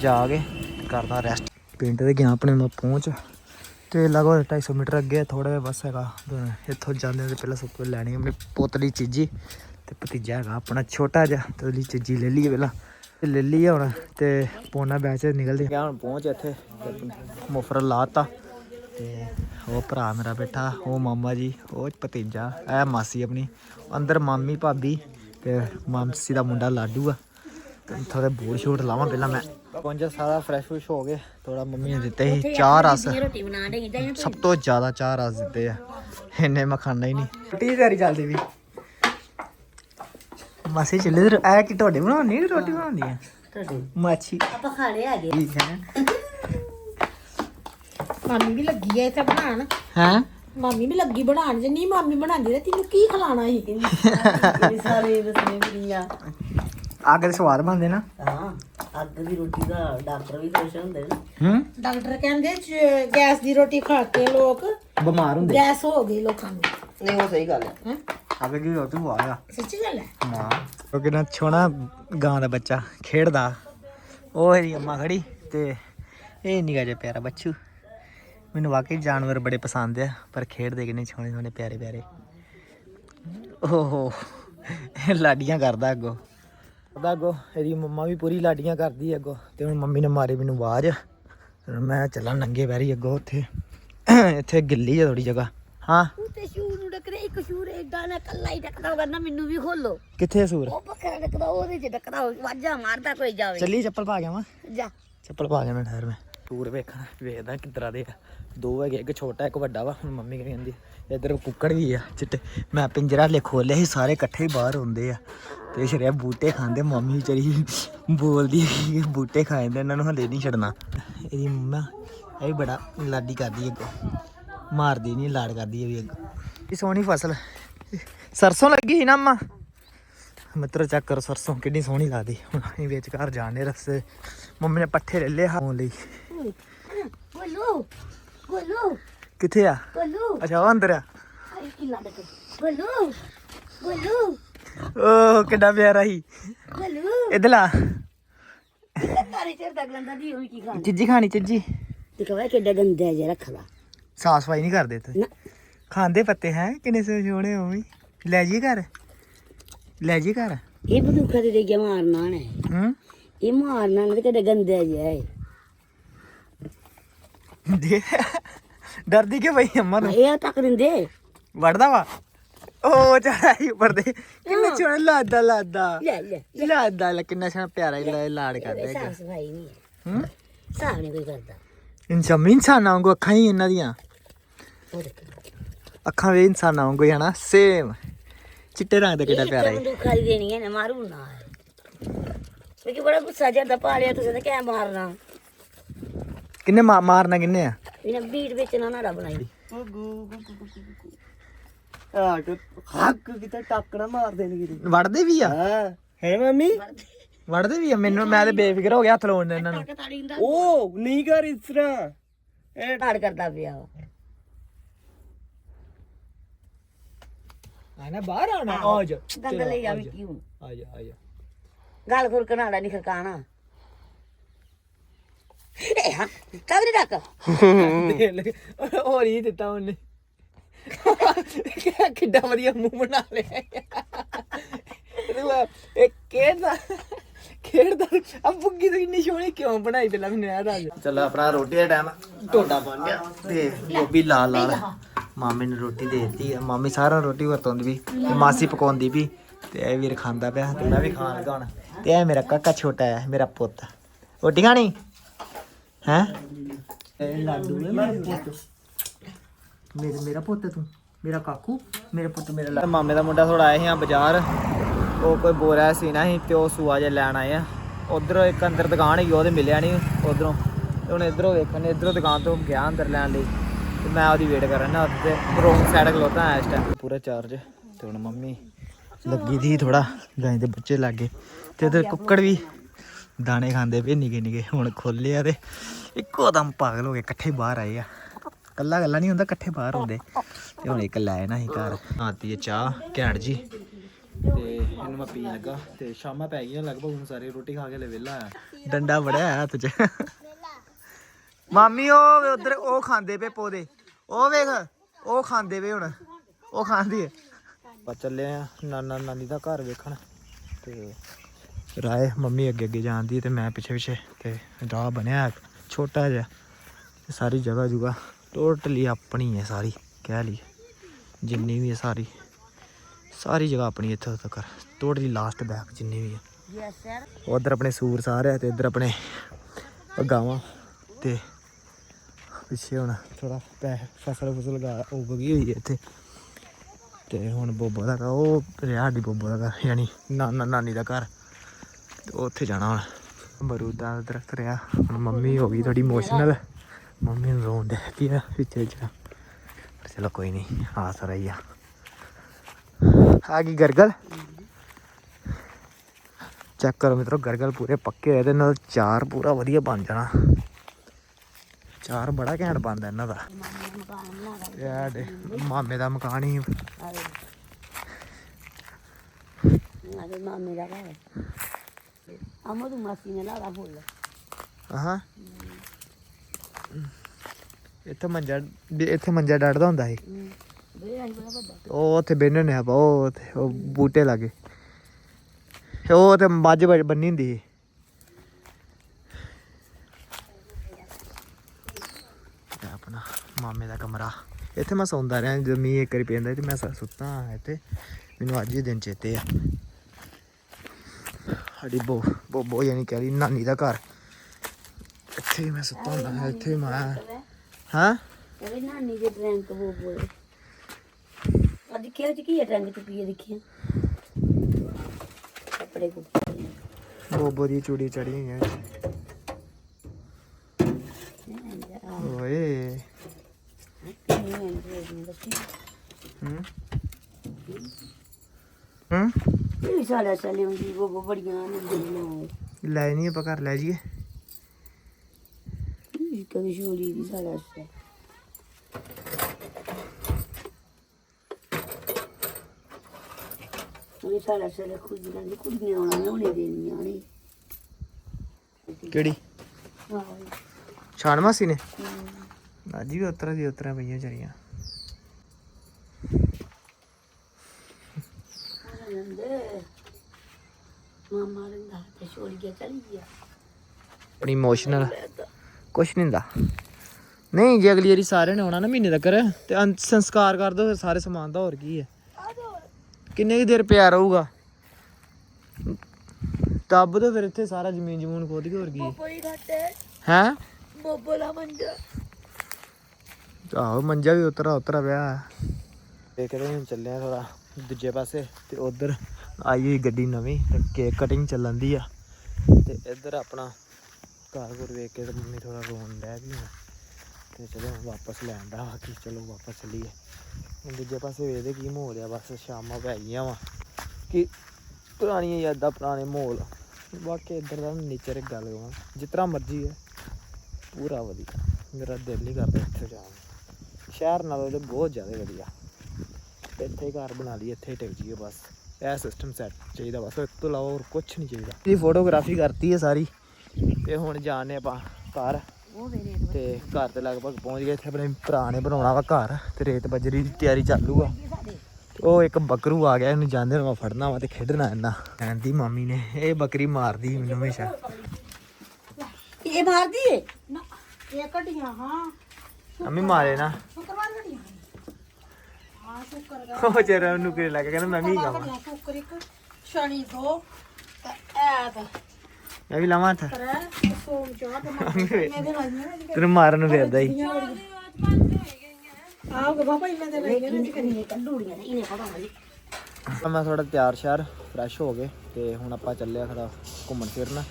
ਜਾ ਕੇ ਕਰਦਾ ਰੈਸਟ ਪਿੰਡ ਦੇ ਗਿਆ ਆਪਣੇ ਮੈਂ ਪਹੁੰਚ। ਤੇ ਲਗਭਗ 250 ਮੀਟਰ ਅੱਗੇ ਥੋੜਾ ਜਿਹਾ ਬਸ ਹੈਗਾ। ਇੱਥੋਂ ਜਾਂਦੇ ਤੇ ਪਹਿਲਾਂ ਸਭ ਤੋਂ ਲੈਣੀ ਆਪਣੀ ਪੁੱਤ ਚੀਜ਼ੀ ਤੇ ਭਤੀਜਾ ਹੈਗਾ ਆਪਣਾ ਛੋਟਾ ਜਿਹਾ, ਤੇ ਚੀਜ਼ੀ ਲੈ ਲਈਏ ਪਹਿਲਾਂ। ਤੇ ਲੈ ਲਈ ਹੁਣ ਤੇ ਪੋਨਾ ਬੈਚ ਨਿਕਲਦੇ ਗਿਆ ਹੁਣ ਪਹੁੰਚ ਇੱਥੇ ਮੁਫਰ ਲਾਤਾ। ਤੇ ਉਹ ਭਰਾ ਮੇਰਾ ਬੈਠਾ, ਉਹ ਮਾਮਾ ਜੀ, ਉਹ ਭਤੀਜਾ, ਇਹ ਮਾਸੀ ਆਪਣੀ। ਅੰਦਰ ਮਾਮੀ ਭਾਬੀ ਤੇ ਮਾਮਸੀ ਦਾ ਮੁੰਡਾ ਲਾਡੂ ਆ। ਤੇ ਥੋੜੇ ਬੋਰ ਸ਼ੋਟ ਲਾਵਾਂ ਪਹਿਲਾਂ ਮੈਂ। ਪਹੁੰਚਾ ਸਾਰਾ ਫਰੈਸ਼ ਫਰੈਸ਼ ਹੋ ਗਏ। ਥੋੜਾ ਮੰਮੀ ਨੇ ਦਿੱਤੇ ਸੀ ਚਾਹ ਰਸ। ਰੋਟੀ ਬਣਾ ਸਭ ਤੋਂ ਜ਼ਿਆਦਾ ਚਾਹ ਰਸ ਦਿੱਤੇ ਆ। ਇੰਨੇ ਮੈਂ ਖਾਣਾ ਹੀ ਨਹੀਂ। ਰੋਟੀ ਦੀ ਤਿਆਰੀ ਚੱਲਦੀ ਵੀ ਮਾਸੀ ਚੱਲੇ ਤੇ ਐ ਕਿ ਤੁਹਾਡੇ ਬਣਾਉਣੀ ਕਿ ਰੋਟੀ ਬਣਾਉਣੀ ਆ? ਤੁਹਾਡੇ। ਮਾਛੀ ਆਪਾਂ ਖਾ ਲਿਆ ਗਏ ਠੀਕ ਹੈ। ਮਾਮੀ ਵੀ ਲੱਗੀ ਐ ਇੱਥੇ ਬਣਾਉਣ। ਹੈ? ਮਾਮੀ ਵੀ ਲੱਗੀ ਬਣਾਉਣ ਜੇ ਨਹੀਂ ਮਾਮੀ ਬਣਾਉਂਦੀ ਤੇ ਤੈਨੂੰ ਕੀ ਖਿਲਾਣਾ ਸੀ? ਕਹਿੰਦੀ ਸਾਰੇ ਬਸਨੇ ਮਰੀਆਂ। ਅੱਗ ਦੇ ਸਵਾਦ ਬਣਦੇ ਨਾ। ਹਾਂ। ਅੱਗ ਦੀ ਰੋਟੀ ਦਾ ਡਾਕਟਰ ਵੀ ਖੁਸ਼ ਹੁੰਦੇ ਨੇ। ਹੂੰ? ਡਾਕਟਰ ਕਹਿੰਦੇ ਗੈਸ ਦੀ ਰੋਟੀ ਖਾ ਕੇ ਲੋਕ ਬਿਮਾਰ ਹੁੰਦੇ। ਗੈਸ ਹੋ ਗਈ ਲੋਕਾਂ ਨੂੰ। ਨਹੀਂ ਉਹ ਸਹੀ ਗੱਲ ਹੈ। ਹੈਂ? ਅੱਗ ਦੀ ਰੋਟੀ ਵਾਇਆ ਸੱਚੀ ਗੱਲ ਹੈ? ਨਾ ਉਹ ਕਿੰਨਾ ਛੋਣਾ ਗਾਂ ਦਾ ਬੱਚਾ ਖੇਡਦਾ। ਉਹ ਇਹਦੀ ਅੰਮਾ ਖੜੀ ਤੇ ਇਹ ਨਿਗਾ ਜਿਹਾ ਪਿਆਰਾ ਬੱਚੂ। ਮੈਨੂੰ ਵਾਕਈ ਜਾਨਵਰ ਬੜੇ ਪਸੰਦ ਆ ਪਰ ਖੇਡਦੇ ਕਿੰਨੇ ਛੋਣੇ ਛੋਣੇ ਪਿਆਰੇ ਪਿਆਰੇ ਓਹੋ। ਇਹ ਲਾਡੀਆਂ ਕਰਦਾ ਅੱਗੋ। ਕਰਦਾ ਅੱਗੋ ਇਹਦੀ ਮੰਮਾ ਵੀ ਪੂਰੀ ਲਾਡੀਆਂ ਕਰਦੀ ਅੱਗੋ। ਤੇ ਹੁਣ ਮੰਮੀ ਨੇ ਮਾਰੀ ਮੈਨੂੰ ਆਵਾਜ਼ ਮੈਂ ਚੱਲਾਂ ਨੰਗੇ ਪੈਰੀ ਅੱਗੋ ਉੱਥੇ। ਇੱਥੇ ਗਿੱਲੀ ਆ ਥੋੜੀ ਜਗ੍ਹਾ। ਹਾਂ। ਤੇ ਸ਼ੂਰ ਨੂੰ ਡਕਰੇ ਇੱਕ ਸ਼ੂਰ ਏਦਾਂ ਨਾ ਕੱਲਾ ਹੀ ਡਕਦਾ ਕਰਨਾ ਮੈਨੂੰ ਵੀ ਖੋਲੋ। ਕਿੱਥੇ ਸੂਰ? ਉਹ ਬੱਕਰਾ ਡਕਦਾ ਉਹਦੇ ਚ ਡਕਦਾ ਵਾਜਾ ਮਾਰਦਾ ਕੋਈ ਜਾਵੇ। ਚੱਲੀ ਚੱਪਲ ਪਾ ਗਿਆ ਵਾ ਜਾ। ਚੱਪਲ ਪਾ ਕੇ ਮੈਂ ਠਹਿਰ ਮੈਂ। ਟੂਰ ਵੇਖਣਾ ਵੇਖਦਾ ਕਿਤਰਾ ਦੇ ਦੋ ਹੈਗੇ ਇੱਕ ਛੋਟਾ ਇੱਕ ਵੱਡਾ ਵਾ ਹੁਣ ਮੰਮੀ ਕਹਿੰਦੀ ਇੱਧਰ ਕੁੱਕੜ ਵੀ ਆ ਚਿੱਟੇ। ਮੈਂ ਪਿੰਜਰਾ ਲੈ ਖੋਲਿਆ ਸੀ ਸਾਰੇ ਇਕੱਠੇ ਹੀ ਬਾਹਰ ਹੁੰਦੇ ਆ। ਤੇ ਸ਼ਰਿਆ ਬੂਟੇ ਖਾਂਦੇ ਮੰਮੀ ਵਿਚਾਰੀ ਬੋਲਦੀ ਸੀ ਬੂਟੇ ਖਾਏ ਜਾਂਦੇ ਇਹਨਾਂ ਨੂੰ ਹਲੇ ਨਹੀਂ ਛੱਡਣਾ। ਇਹਦੀ ਮੰਮਾ ਇਹ ਵੀ ਬੜਾ ਲਾਡੀ ਕਰਦੀ ਹੈ ਅੱਗੋਂ। ਮਾਰਦੀ ਨਹੀਂ ਲਾੜ ਕਰਦੀ ਹੈ ਵੀ ਅੱਗੋਂ। ਇਹ ਸੋਹਣੀ ਫਸਲ। ਸਰਸੋਂ ਲੱਗੀ ਸੀ ਨਾ ਅੰਮਾ? ਮਿੱਤਰ ਚੈੱਕ ਕਰੋ ਸਰਸੋਂ ਕਿੰਨੀ ਸੋਹਣੀ ਲੱਗਦੀ। ਹੁਣ ਅਸੀਂ ਵਿੱਚ ਘਰ ਜਾਣੇ ਰਸਤੇ। ਮੰਮੀ ਨੇ ਪੱਠੇ ਲੈ ਲਏ ਹਾਂ ਲਈ। ਗੋਲੂ ਗੋਲੂ ਕਿੱਥੇ ਆ? ਗੋਲੂ ਅੱਛਾ ਉਹ ਅੰਦਰ ਆ। ਕੀ ਕੇ ਗੋਲੂ ਗੋਲੂ ਓ ਕਿੱਡਾ ਪਿਆਰਾ ਸੀ। ਗੋਲੂ ਇਧਰ ਆ ਤਾਰੇ ਚਿਰ ਤੱਕ ਲੰਦਾ ਦੀ ਹੋਈ ਕੀ ਖਾਣ। ਚਿੱਜੀ ਖਾਣੀ ਚਿੱਜੀ। ਤੇ ਕਹਵੇ ਕਿੱਡਾ ਗੰਦਾ ਜਿਹਾ ਰੱਖਦਾ। ਸਾਫ਼ ਸਫ਼ਾਈ ਨਹੀਂ ਕਰਦੇ ਤੇ ਨਾ। ਖਾਂਦੇ ਪੱਤੇ ਹੈ ਕਿੰਨੇ ਸੋ ਸੋਹਣੇ ਹੋ ਵੀ। ਲੈ ਜੀ ਘਰ। ਲੈ ਜੀ ਘਰ। ਇਹ ਬੰਦੂਖਾ ਤੇ ਦੇ ਗਿਆ ਮਾਰਨਾ ਨੇ ਹੂੰ। ਇਹ ਮਾਰਨਾ ਨੇ ਤੇ ਕਿੱਡਾ ਗੰਦਾ ਜਿਹਾ ਹੈ। ਦੇ। ਡਰਦੀ ਕਿ ਬਈ ਅੰਮਾ ਨੂੰ ਇਹ ਟੱਕ ਦਿੰਦੇ। ਵੜਦਾ ਵਾ? ਉਹ ਚੜਾਈ ਉੱਪਰ ਦੇ ਕਿੰਨਾ ਸੋਹਣਾ ਲਾਦਾ ਲਾਦਾ। ਲੈ ਲੈ ਲਾਦਾ ਲੈ ਕਿੰਨਾ ਸੋਹਣਾ ਪਿਆਰਾ ਹੀ ਲਾ- ਲਾੜ ਕਰਦਾ ਹੈਗਾ ਸਾਫ਼ ਸਫ਼ਾਈ ਨਹੀਂ ਹੈ। ਹੂੰ? ਸਾਫ਼ ਨਹੀਂ ਕੋਈ ਕਰਦਾ। ਇਨਸਾਨ ਇਨਸਾਨਾਂ ਵਾਂਗੂ ਅੱਖਾਂ ਹੀ ਇਹਨਾਂ ਦੀਆਂ। ਉਹ ਦੇਖ ਅੱਖਾਂ ਵੀ ਇਨਸਾਨਾਂ ਵਾਂਗੂ ਹੀ ਹਨਾ? ਸੇਮ ਚਿੱਟੇ ਰੰਗ ਦਾ ਕਿੱਡਾ ਇਹ ਪਿਆਰਾ ਹੈ ਬੰਦੂਖਾ ਦੀ ਦੇਣੀ ਹੈ ਨਾ ਮਾਰੂ ਨਾ। ਕਿਉਂਕਿ ਬੜਾ ਗੁੱਸਾ ਚੜਦਾ ਪਾਲਿਆ ਤੁਸੀਂ ਤਾਂ ਕਿਆ ਮਾਰਨਾ। ਕਿੰਨੇ ਮਾ- ਮਾਰਨਾ ਕਿੰਨੇ ਆ? ਇਹਨਾਂ ਬੀਟ ਵਿੱਚ ਨਾ ਨਾ। ਬਣਾਈ ਆ ਕਿ ਹੱਕ ਕਿਤੇ ਟੱਕਣਾ ਮਾਰ ਦੇਣਗੇ ਤੇ ਵੜਦੇ ਵੀ ਆ? ਹਾਂ। ਹੈ ਮੰਮੀ? ਵੜਦੇ ਵੀ ਆ? ਮੈਨੂੰ ਮੈਂ ਤੇ ਬੇਫਿਕਰ ਹੋ ਗਿਆ ਹੱਥ ਲਾਉਣ ਦੇ ਇਹਨਾਂ ਨੂੰ। ਤਾੜੀ ਦਾ ਉਹ ਨਹੀਂ ਕਰ ਇਸ ਤਰ੍ਹਾਂ। ਇਹ ਟਾੜ ਕਰਦਾ ਪਿਆ ਵਾ। ਆਣਾ ਬਾਹਰ ਆਣਾ ਆ ਜਾ। ਦੰਦ ਲਈ ਆ ਮਿੱਟੀ ਹੁਣ ਆ ਜਾ ਆ ਜਾ। ਗਾਲ ਖੁਰ ਕਨਾੜਾ ਨਹੀਂ ਖਕਾਣਾ ਇਹ ਹਾਂ ਡੱਕ ਹੋਰ ਹੀ ਦਿੱਤਾ ਉਹਨੇ। ਕਿੱਡਾ ਵਧੀਆ ਮੂੰਹ ਬਣਾ ਲਿਆ ਇਹਦੇ ਇਹ ਕਿਹਦਾ ਖੇਡਦਾ ਆ ਬੁੱਗੀ ਤਾਂ ਇੰਨੀ ਸੋਹਣੀ ਕਿਉਂ ਬਣਾਈ ਪਹਿਲਾਂ ਮੈਨੂੰ ਇਹ ਦੱਸ ਚੱਲ ਆਪਣਾ ਰੋਟੀ ਦਾ ਟਾਈਮ ਢੋਡਾ ਬਣ ਗਿਆ। ਤੇ ਗੋਭੀ ਲਾਲ ਲਾਲ ਮਾਮੇ ਨੇ ਰੋਟੀ ਦੇ ਦਿੱਤੀ ਆ। ਮਾਮੀ ਸਾਰਾ ਰੋਟੀ ਵਰਤੋਂਦੀ ਵੀ ਤੇ ਮਾਸੀ ਪਕਾਉਂਦੀ ਵੀ ਤੇ ਇਹ ਵੀਰ ਖਾਂਦਾ ਪਿਆ ਤੇ ਮੈਂ ਵੀ ਖਾਣ ਲੱਗਾ ਹੁਣ। ਤੇ ਇਹ ਮੇਰਾ ਕਾਕਾ ਛੋਟਾ ਹੈ ਮੇਰਾ ਪੁੱਤ। ਰੋਟੀ ਖਾਣੀ? ਹੈ? ਲਾਡੂ ਨੇ ਮੇਰੇ ਪੁੱਤ। ਮੇਰਾ ਮੇਰਾ ਪੁੱਤ ਤੂੰ, ਮੇਰਾ ਕਾਕੂ, ਮੇਰੇ ਪੁੱਤ, ਮੇਰਾ ਲਾ- ਮਾਮੇ ਦਾ ਮੁੰਡਾ ਥੋੜਾ ਆਏ ਸੀ ਆ ਬਾਜ਼ਾਰ। ਉਹ ਕੋਈ ਬੋਰਿਆ ਸੀ ਸੀ ਤੇ ਉਹ ਸੂਆ ਜਿਹਾ ਲੈਣ ਆਏ ਆ। ਇੱਕ ਅੰਦਰ ਦੁਕਾਨ ਹੈਗੀ, ਉਹਦੇ ਮਿਲਿਆ ਨਹੀਂ ਉਧਰੋਂ। ਹੁਣ ਇਧਰੋਂ ਵੇਖਣ ਇਧਰੋਂ ਦੁਕਾਨ ਤੋਂ ਗਿਆ ਅੰਦਰ ਲੈਣ ਲਈ। ਤੇ ਮੈਂ ਉਹਦੀ ਵੇਟ ਕਰ ਰਿਹਾ ਨਾ ਉੱਤੇ ਰੋਂਗ ਸਾਈਡ ਖਲੋਤਾ ਆ ਇਸ ਟਾਈਮ ਪੂਰਾ ਚਾਰਜ ਤੇ ਹੁਣ ਮੰਮੀ ਲੱਗੀ ਦੀ ਥੋੜਾ ਗਾਂ ਦੇ ਬੱਚੇ ਲੱਗੇ। ਤੇ ਇਧਰ ਕੁੱਕੜ ਵੀ ਦਾਣੇ ਖਾਂਦੇ ਪਏ ਨਿੱਕੇ ਨਿੱਕੇ, ਹੁਣ ਖੋਲਿਆ ਤੇ ਇੱਕੋ ਦਮ ਪਾਗਲ ਹੋ ਗਏ ਇਕੱਠੇ ਬਾਹਰ ਆਏ ਆ। ਕੱਲਾ ਕੱਲਾ ਨਹੀਂ ਹੁੰਦਾ ਇਕੱਠੇ ਬਾਹਰ ਹੁੰਦੇ। ਤੇ ਹੁਣ ਇੱਕ ਲੈ ਨਾ ਹੀ ਘਰ। ਆਤੀ ਹੈ ਚਾਹ ਘੈਂਟ ਜੀ। ਤੇ ਇਹਨੂੰ ਮੈਂ ਪੀਣ ਲੱਗਾ। ਤੇ ਸ਼ਾਮਾਂ ਪੈ ਗਈਆਂ ਲਗਭਗ ਹੁਣ ਸਾਰੇ ਰੋਟੀ ਖਾ ਕੇ ਲੈ ਵਿਹਲਾ ਆ। ਡੰਡਾ ਬੜਿਆ ਹੈ ਹੱਥ 'ਚ। ਮਾਮੀ ਉਹ ਉਧਰ ਉਹ ਖਾਂਦੇ ਪਏ ਪੌਦੇ। ਉਹ ਵੇਖ ਉਹ ਖਾਂਦੇ ਪਏ ਹੁਣ। ਉਹ ਖਾਂਦੀ ਹੈ ਆਪਾਂ ਚੱਲੇ ਆ ਨਾਨਾ ਨਾਨੀ ਦਾ ਘਰ ਵੇਖਣ। ਤੇ ਰਾਏ ਮੰਮੀ ਅੱਗੇ ਅੱਗੇ ਜਾਂਦੀ ਤੇ ਮੈਂ ਪਿੱਛੇ ਪਿੱਛੇ। ਤੇ ਰਾਹ ਬਣਿਆ ਛੋਟਾ ਜਿਹਾ। ਸਾਰੀ ਜਗ੍ਹਾ ਜੁਗਾ। ਟੋਟਲੀ ਆਪਣੀ ਹੈ ਸਾਰੀ ਕਹਿ ਲਈ। ਜਿੰਨੀ ਵੀ ਹੈ ਸਾਰੀ। ਸਾਰੀ ਜਗ੍ਹਾ ਆਪਣੀ ਇੱਥੇ ਤੱਕ। ਟੋਟਲੀ ਲਾਸਟ ਬੈਕ ਜਿੰਨੀ ਵੀ ਹੈ। ਯੈਸ ਸਰ ਉਧਰ ਆਪਣੇ ਸੂਰ ਸਾਰੇ ਤੇ ਇੱਧਰ ਆਪਣੇ ਗਾਵਾਂ ਤੇ ਪਿੱਛੇ ਹੁਣ ਥੋੜਾ ਪੈ ਫਸਲ ਫਸਲ ਗਾ ਉਗ ਗਈ ਹੋਈ ਹੈ ਇੱਥੇ। ਤੇ ਹੁਣ ਬੋਬੋ ਦਾ ਘਰ ਉਹ ਰਿਹਾ ਸਾਡੀ ਬੋਬੋ ਦਾ ਘਰ ਯਾਨੀ ਨਾਨਾ ਨਾਨੀ ਦਾ ਘਰ। ਤੇ ਉੱਥੇ ਜਾਣਾ ਹੁਣ। ਅਮਰੂਦਾਂ ਦਾ ਦਰਖਤ ਰਿਹਾ। ਹੁਣ ਮੰਮੀ ਹੋ ਗਈ ਥੋੜੀ ਇਮੋਸ਼ਨਲ ਮੰਮੀ ਨੂੰ ਰੋਣ ਦੇ ਪਈ ਆ ਵਿੱਚ ਵਿੱਚ ਪਰ ਚਲੋ ਕੋਈ ਨਹੀਂ ਆਸ ਰਹੀ ਆ ਆ ਗਈ ਗਰਗਲ ਚੈੱਕ ਕਰੋ ਮਿੱਤਰੋ ਗਰਗਲ ਪੂਰੇ ਪੱਕੇ ਹੋਏ ਤੇ ਨਾਲ ਚਾਰ ਪੂਰਾ ਵਧੀਆ ਬਣ ਜਾਣਾ ਚਾਰ ਬੜਾ ਘੈਂਟ ਬਣਦਾ ਇਹਨਾਂ ਦਾ ਸਾਡੇ ਮਾਮੇ ਦਾ ਮਕਾਨ ਹੀ ਮਾਮੇ ਦਾ ਘਰ ਅਮੋ ਤੂੰ ਮਾਸੀ ਨੇ ਲਾਦਾ ਫੁੱਲ ਹਾਂ ਇੱਥੇ ਮੰਜਾ ਇੱਥੇ ਮੰਜਾ ਡੜਦਾ ਹੁੰਦਾ ਸੀ। ਉਹ ਉੱਥੇ ਬੈਠੇ ਨੇ ਆਪਾਂ ਉਹ ਉੱਥੇ ਉਹ ਬੂਟੇ ਲਾਗੇ। ਉਹ ਤੇ ਮੱਝ ਬ- ਬੰਨੀ ਹੁੰਦੀ ਸੀ। ਆਪਣਾ ਮਾਮੇ ਦਾ ਕਮਰਾ। ਇੱਥੇ ਮੈਂ ਸੌਂਦਾ ਰਿਹਾ ਜਦੋਂ ਮੀਂਹ ਇੱਕ ਵਾਰੀ ਪੈਂਦਾ ਤੇ ਮੈਂ ਸੁੱਤਾ ਇੱਥੇ। ਮੈਨੂੰ ਅੱਜ ਹੀ ਦਿਨ ਚੇਤੇ ਆ। ਸਾਡੀ ਬੋ ਬੋਬੋ ਯਾਨੀ ਕਹਿ ਲਈ ਨਾਨੀ ਦਾ ਘਰ। ਇੱਥੇ ਹੀ ਮੈਂ ਸੁੱਤਾ ਹੁੰਦਾ ਹਾਂ, ਇੱਥੇ ਹੀ ਮੈਂ ਹਾਂ ਇਹ ਨਾਨੀ ਦੇ ਟਰੰਕ ਬੋ ਬੋਲੇ ਅੱਜ ਕਿਹਾ ਚ ਕੀ ਹੈ ਟਰੰਕ ਚ ਕੀ ਹੈ ਦੇਖੀਆਂ ਕੱਪੜੇ ਕੋ ਬੋਬੋ ਦੀ ਚੂੜੀ ਚੜੀ ਹੋਈ ਹੈ ਓਏ ਹੂੰ ਹੂੰ ਇਹ ਸਾਲਾ ਸਾਲੇ ਹੁੰਦੀ ਉਹ ਬੜੀਆਂ ਨੇ ਦਿਲੋਂ ਲੈ ਨਹੀਂ ਆਪਾਂ ਘਰ ਲੈ ਜੀਏ ਇਹ ਕਦੇ ਛੋੜੀ ਦੀ ਸਾਲਾ ਸੇ ਇਹ ਸਾਲਾ ਸਾਲੇ ਖੁਦੀਆਂ ਦੀ ਕੁੜੀਆਂ ਆਉਣਾ ਲਾਉਣੇ ਦੇਣੀਆਂ ਨੇ। ਕਿਹੜੀ? ਆਹੋ। ਛਾਣ ਮਾਸੀ ਨੇ? ਅੱਜ ਵੀ ਉਤਰਾ ਦੀ ਉਤਰਾ ਪਈਆਂ ਚਰੀਆਂ ਰੰਦੇ ਮਾਮਾ ਰੰਦਾ ਤੇ ਛੋੜ ਕੇ ਚਲੀ ਗਿਆ ਆਪਣੀ ਇਮੋਸ਼ਨਲ ਕੁਛ ਨਹੀਂ ਹੁੰਦਾ। ਨਹੀਂ ਜੇ ਅਗਲੀ ਵਾਰੀ ਸਾਰਿਆਂ ਨੇ ਆਉਣਾ ਨਾ ਮਹੀਨੇ ਤੱਕ ਤੇ ਅੰਤ ਸੰਸਕਾਰ ਕਰ ਦੋ ਫਿਰ ਸਾਰੇ ਸਮਾਨ ਦਾ ਹੋਰ ਕੀ ਹੈ। ਕਿੰਨੇ ਕੁ ਦੇਰ ਪਿਆ ਰਹੂਗਾ? ਤੱਬ ਦੋ ਫਿਰ ਇੱਥੇ ਸਾਰਾ ਜ਼ਮੀਨ ਜਮੂਨ ਖੋਦ ਕੇ ਹੋਰ ਕੀ ਹੈ। ਕੋਈ ਘਟੇ ਹੈਂ? ਬੋਬਲਾ ਮੰਜਾ। ਆਹੋ ਮੰਜਾ ਵੀ ਉਤਰਾ ਉਤਰਾ ਪਿਆ। ਇਹ ਕਿਤੇ ਹੁਣ ਚੱਲੇ ਆ ਥੋੜਾ ਦੂਜੇ ਪਾਸੇ ਤੇ ਉਧਰ ਆਈ ਹੋਈ ਗੱਡੀ ਨਵੀਂ ਤੇ ਕੇਕ ਕਟਿੰਗ ਚੱਲਣ ਦੀ ਆ। ਤੇ ਇੱਧਰ ਆਪਣਾ ਘਰ ਘਰ ਵੇਖ ਕੇ ਤੇ ਮੰਮੀ ਥੋੜਾ ਰੋਣ ਡੈ ਵੀ ਹੁਣ। ਤੇ ਚਲੋ ਵਾਪਸ ਲੈਣ ਦਾ ਵਾ ਕਿ ਚਲੋ ਵਾਪਸ ਚਲੀਏ। ਹੁਣ ਦੂਜੇ ਪਾਸੇ ਵੇਖਦੇ ਕੀ ਮਾਹੌਲ ਆ, ਬਸ ਸ਼ਾਮਾਂ ਪੈ ਗਈਆਂ ਵਾ। ਕਿ ਪੁਰਾਣੀਆਂ ਯਾਦਾਂ, ਪੁਰਾਣੇ ਮਾਹੌਲ। ਬਾਕੀ ਇੱਧਰ ਦਾ ਨੇਚਰ ਇੱਕ ਗੱਲ ਕਹਾਂ ਜਿਸ ਤਰ੍ਹਾਂ ਮਰਜ਼ੀ ਹੈ, ਪੂਰਾ ਵਧੀਆ। ਮੇਰਾ ਦਿਲ ਨਹੀਂ ਕਰਦਾ ਇੱਥੇ ਜਾਣ ਨੂੰ। ਸ਼ਹਿਰ ਨਾਲੋਂ ਤੇ ਬਹੁਤ ਜ਼ਿਆਦਾ ਵਧੀਆ। ਇੱਥੇ ਘਰ ਬਣਾ ਲਈ ਇੱਥੇ ਹੀ ਟਿਕ ਜੀਏ ਬਸ। ਇਹ ਸਿਸਟਮ ਸੈੱਟ ਚਾਹੀਦਾ ਬਸ। ਇਸ ਤੋਂ ਇਲਾਵਾ ਹੋਰ ਕੁਝ ਨਹੀਂ ਚਾਹੀਦਾ। ਇਹ ਫੋਟੋਗ੍ਰਾਫੀ ਕਰਤੀ ਹੈ ਸਾਰੀ। ਤੇ ਹੁਣ ਜਾਣੇ ਆਪਾਂ ਘਰ। ਤੇ ਘਰ ਤੇ ਲਗਭਗ ਪਹੁੰਚ ਗਏ ਇੱਥੇ ਆਪਣੇ ਭਰਾ ਨੇ ਬਣਾਉਣਾ ਵਾ ਘਰ। ਤੇ ਰੇਤ ਬਜਰੀ ਦੀ ਤਿਆਰੀ ਚਾਲੂ ਆ। ਉਹ ਇੱਕ ਬੱਕਰੂ ਆ ਗਿਆ ਇਹਨੂੰ ਜਾਂਦੇ ਨੂੰ ਮੈਂ ਫੜਨਾ ਵਾ ਤੇ ਖੇਡਣਾ ਇਹਨਾਂ ਕਹਿੰਦੀ ਮਾਮੀ ਨੇ ਇਹ ਬੱਕਰੀ ਮਾਰਦੀ ਮੈਨੂੰ ਹਮੇਸ਼ਾ। ਇਹ ਮਾਰਦੀ ਏ? ਨਾ ਇਹ ਕਟੀਆਂ ਹਾਂ। ਮੰਮੀ ਮਾਰੇ ਨਾ। ਸ਼ੁਕਰਵਾਰ ਕਟੀਆਂ ਹਾਂ ਸ਼ੁਕਰ ਉਹ ਚਿਹਰਾ ਉਹਨੂੰ ਕਿਹਨੇ ਲੱਗਾ ਕਹਿੰਦਾ ਮੈਂ ਵੀ ਗਾਵਾਂ ਸ਼ੁਕਰ ਇੱਕ ਸ਼ਨੀ ਦੋ ਤੇ ਐਤ ਮੈਂ ਵੀ ਲਾਵਾਂ ਹੱਥ। ਤੈਨੂੰ ਮਾਰਨ ਨੂੰ ਫਿਰਦਾ ਹੀ ਨਹੀਂ ਮੈਂ ਥੋੜਾ ਤਿਆਰ ਸ਼ਿਆਰ ਫਰੈਸ਼ ਹੋ ਗਏ ਤੇ ਹੁਣ ਆਪਾਂ ਚੱਲਿਆ ਖੜਾ ਘੁੰਮਣ ਫਿਰਨ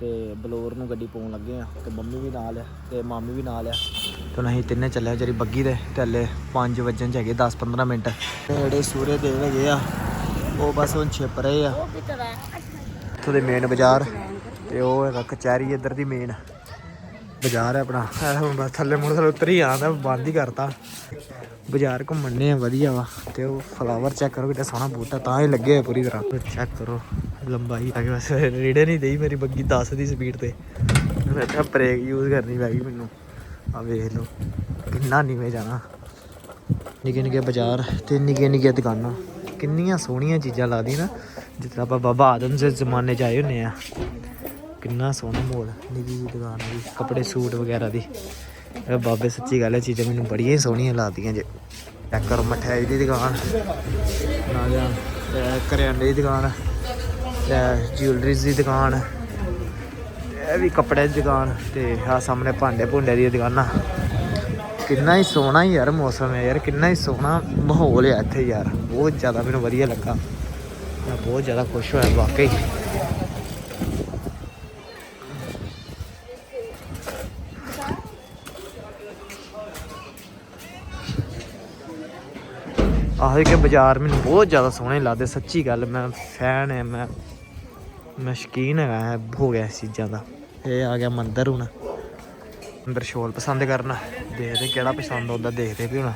ਤੇ ਬਲੌਰ ਨੂੰ ਗੱਡੀ ਪਾਉਣ ਲੱਗੇ ਆ ਤੇ ਮੰਮੀ ਵੀ ਨਾਲ ਆ ਤੇ ਮਾਮੀ ਵੀ ਨਾਲ ਆ। ਤੇ ਅਸੀਂ ਤਿੰਨੇ ਚੱਲੇ ਆ ਜਿਹੜੀ ਬੱਗੀ ਦੇ ਤੇ ਹਲੇ 5 ਵਜਣ ਚ ਹੈਗੇ 10-15 ਮਿੰਟ। ਤੇ ਜਿਹੜੇ ਸੂਰੇ ਦੇਵ ਹੈਗੇ ਆ ਉਹ ਬਸ ਹੁਣ ਛਿਪ ਰਹੇ ਆ। ਇੱਥੋਂ ਦੇ ਮੇਨ ਬਾਜ਼ਾਰ ਤੇ ਉਹ ਹੈਗਾ ਕਚਹਿਰੀ ਇੱਧਰ ਦੀ ਮੇਨ ਬਾਜ਼ਾਰ ਹੈ ਆਪਣਾ। ਹੁਣ ਬਸ ਥੱਲੇ ਮੁੜ ਥੱਲੇ ਉੱਤਰ ਹੀ ਆਉਂਦਾ, ਬੰਦ ਹੀ ਕਰਤਾ। ਬਾਜ਼ਾਰ ਘੁੰਮਣੇ ਆ, ਵਧੀਆ ਵਾ। ਤੇ ਉਹ ਫਲਾਵਰ ਚੈੱਕ ਕਰੋ ਕਿੰਨਾ ਸੋਹਣਾ ਬੂਟਾ, ਤਾਂ ਹੀ ਲੱਗੇ ਹੋਏ ਪੂਰੀ ਤਰ੍ਹਾਂ। ਚੈੱਕ ਕਰੋ, ਲੰਬਾਈ ਆ ਕੇ ਬਸ। ਰੀੜੇ ਨਹੀਂ ਦੇਈ ਮੇਰੀ ਬੱਗੀ 10 ਦੀ ਸਪੀਡ ਤੇ। ਮੈਂ ਤਾਂ ਬ੍ਰੇਕ ਯੂਜ਼ ਕਰਨੀ ਪੈ ਗਈ ਮੈਨੂੰ। ਆ ਵੇਖ ਲਓ, ਕਿੰਨਾ ਨੀਵੇਂ ਜਾਣਾ। ਨਿੱਕੇ ਨਿੱਕੇ ਬਾਜ਼ਾਰ ਤੇ ਨਿੱਕੇ ਨਿੱਕੇ ਦੁਕਾਨਾਂ। ਕਿੰਨੀਆਂ ਸੋਹਣੀਆਂ ਚੀਜ਼ਾਂ ਲੱਗਦੀਆਂ ਨਾ। ਜਿਸ ਆਪਾਂ ਬਾਬਾ ਆਦਮ ਦੇ ਜ਼ਮਾਨੇ 'ਚ ਆਏ ਹੁੰਨੇ ਆ। ਕਿੰਨਾ ਸੋਹਣਾ ਮੋਲ ਨਿੱਕੀ ਜਿਹੀ ਦੁਕਾਨ ਦੀ ਕੱਪੜੇ ਸੂਟ ਵਗੈਰਾ ਦੀ। ਬਾਬੇ ਸੱਚੀ ਗੱਲ ਹੈ ਚੀਜ਼ਾਂ ਮੈਨੂੰ ਬੜੀਆਂ ਹੀ ਸੋਹਣੀਆਂ ਲੱਗਦੀਆਂ ਜੇ। ਚੈੱਕ ਕਰੋ ਮਠਿਆਈ ਦੀ ਦੁਕਾਨ। ਨਾਲ ਜਾਂ ਕਰਿਆਨੇ ਦੀ ਦੁਕਾਨ ਤੇ ਜਿਊਲਰੀਜ਼ ਦੀ ਦੁਕਾਨ ਇਹ ਵੀ ਕੱਪੜੇ ਦੀ ਦੁਕਾਨ ਤੇ ਆ ਸਾਹਮਣੇ ਭਾਂਡੇ ਭੁੰਡੇ ਦੀਆਂ ਦੁਕਾਨਾਂ। ਕਿੰਨਾ ਹੀ ਸੋਹਣਾ ਯਾਰ ਮੌਸਮ ਹੈ ਯਾਰ, ਕਿੰਨਾ ਹੀ ਸੋਹਣਾ ਮਾਹੌਲ ਹੈ ਇੱਥੇ ਯਾਰ। ਬਹੁਤ ਜ਼ਿਆਦਾ ਮੈਨੂੰ ਵਧੀਆ ਲੱਗਾ। ਮੈਂ ਬਹੁਤ ਜ਼ਿਆਦਾ ਖੁਸ਼ ਹੋਇਆ ਵਾਕਈ। ਆਹੋ ਕਿ ਬਾਜ਼ਾਰ ਮੈਨੂੰ ਬਹੁਤ ਜ਼ਿਆਦਾ ਸੋਹਣੇ ਲੱਗਦੇ ਸੱਚੀ ਗੱਲ ਮੈਂ ਫੈਨ ਹੈ ਮੈਂ ਮੈਂ ਸ਼ੌਕੀਨ ਹੈਗਾ ਹੈ, ਹੋ ਗਿਆ ਇਸ ਚੀਜ਼ਾਂ ਦਾ। ਇਹ ਆ ਗਿਆ ਮੰਦਰ ਹੁਣ। ਅੰਦਰ ਸ਼ੋਲ ਪਸੰਦ ਕਰਨਾ ਦੇਖਦੇ ਕਿਹੜਾ ਪਸੰਦ ਆਉਂਦਾ ਦੇਖਦੇ ਵੀ ਹੁਣ।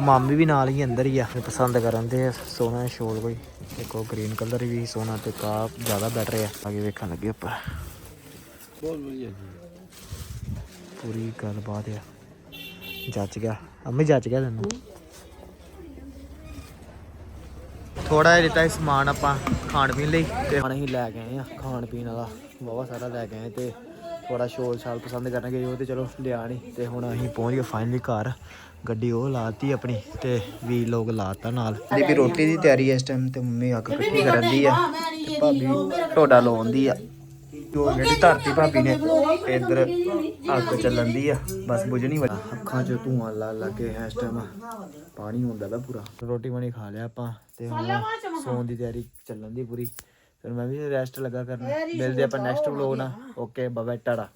ਮਾਮੀ ਵੀ ਨਾਲ ਹੀ ਅੰਦਰ ਹੀ ਆ ਪਸੰਦ ਕਰਨ ਦੇ ਸੋਹਣਾ ਸ਼ੋਲ ਕੋਈ ਇੱਕ ਉਹ ਗ੍ਰੀਨ ਕਲਰ ਵੀ ਸੋਹਣਾ ਤੇ ਕਾ ਜ਼ਿਆਦਾ ਬੈਟਰ ਆ। ਅੱਗੇ ਵੇਖਣ ਲੱਗੇ ਆਪਾਂ। ਬਹੁਤ ਵਧੀਆ ਜੀ। ਪੂਰੀ ਗੱਲਬਾਤ ਆ। ਜੱਜ ਗਿਆ। ਅੰਮੀ ਜੱਜ ਗਿਆ ਤੈਨੂੰ? ਥੋੜਾ ਜਿਹਾ ਦਿੱਤਾ ਸੀ ਸਮਾਨ ਆਪਾਂ ਖਾਣ ਪੀਣ ਲਈ ਤੇ ਹੁਣ ਅਸੀਂ ਲੈ ਕੇ ਆਏ ਆ ਖਾਣ ਪੀਣ ਵਾਲਾ ਬਹੁਤ ਸਾਰਾ ਲੈ ਕੇ ਆਏ ਤੇ ਥੋੜਾ ਸ਼ੋਲ ਛਾਲ ਪਸੰਦ ਕਰਨਗੇ ਉਹ ਤੇ ਚਲੋ ਲਿਆ ਨਹੀਂ ਤੇ ਹੁਣ ਅਸੀਂ ਪਹੁੰਚ ਗਏ ਫਾਈਨਲੀ ਘਰ ਗੱਡੀ ਉਹ ਲਾਤੀ ਆਪਣੀ ਤੇ ਵੀ ਲੋਕ ਲਾਤਾ ਨਾਲ। ਦੀ ਵੀ ਰੋਟੀ ਦੀ ਤਿਆਰੀ ਇਸ ਟਾਈਮ ਤੇ ਮੰਮੀ ਅੱਗ ਇਕੱਠੀ ਕਰਨ ਦੀ ਆ ਤੇ ਭਾਬੀ ਢੋਡਾ ਲਾਉਂਦੀ ਆ। ਜੋ ਜਿਹੜੀ ਧਰਤੀ ਭਾਬੀ ਨੇ ਇੱਧਰ ਅੱਗ ਚੱਲਣ ਦੀ ਆ ਬਸ ਬੁਝਣੀ ਵਾਲੀ ਅੱਖਾਂ 'ਚ ਧੂਆਂ ਲਾ ਲਾ ਕੇ ਇਸ ਟਾਈਮ ਪਾਣੀ ਹੁੰਦਾ ਵਾ ਪੂਰਾ। ਰੋਟੀ ਪਾਣੀ ਖਾ ਲਿਆ ਆਪਾਂ ਤੇ ਹੁਣ ਸੌਣ ਦੀ ਤਿਆਰੀ ਚੱਲਣ ਦੀ ਪੂਰੀ। ਫਿਰ ਮੈਂ ਵੀ ਰੈਸਟ ਲੱਗਾ ਕਰਨ। ਮਿਲਦੇ ਆਪਾਂ ਨੈਕਸਟ ਵਲੋਗ ਨਾਲ। Okay bye tata.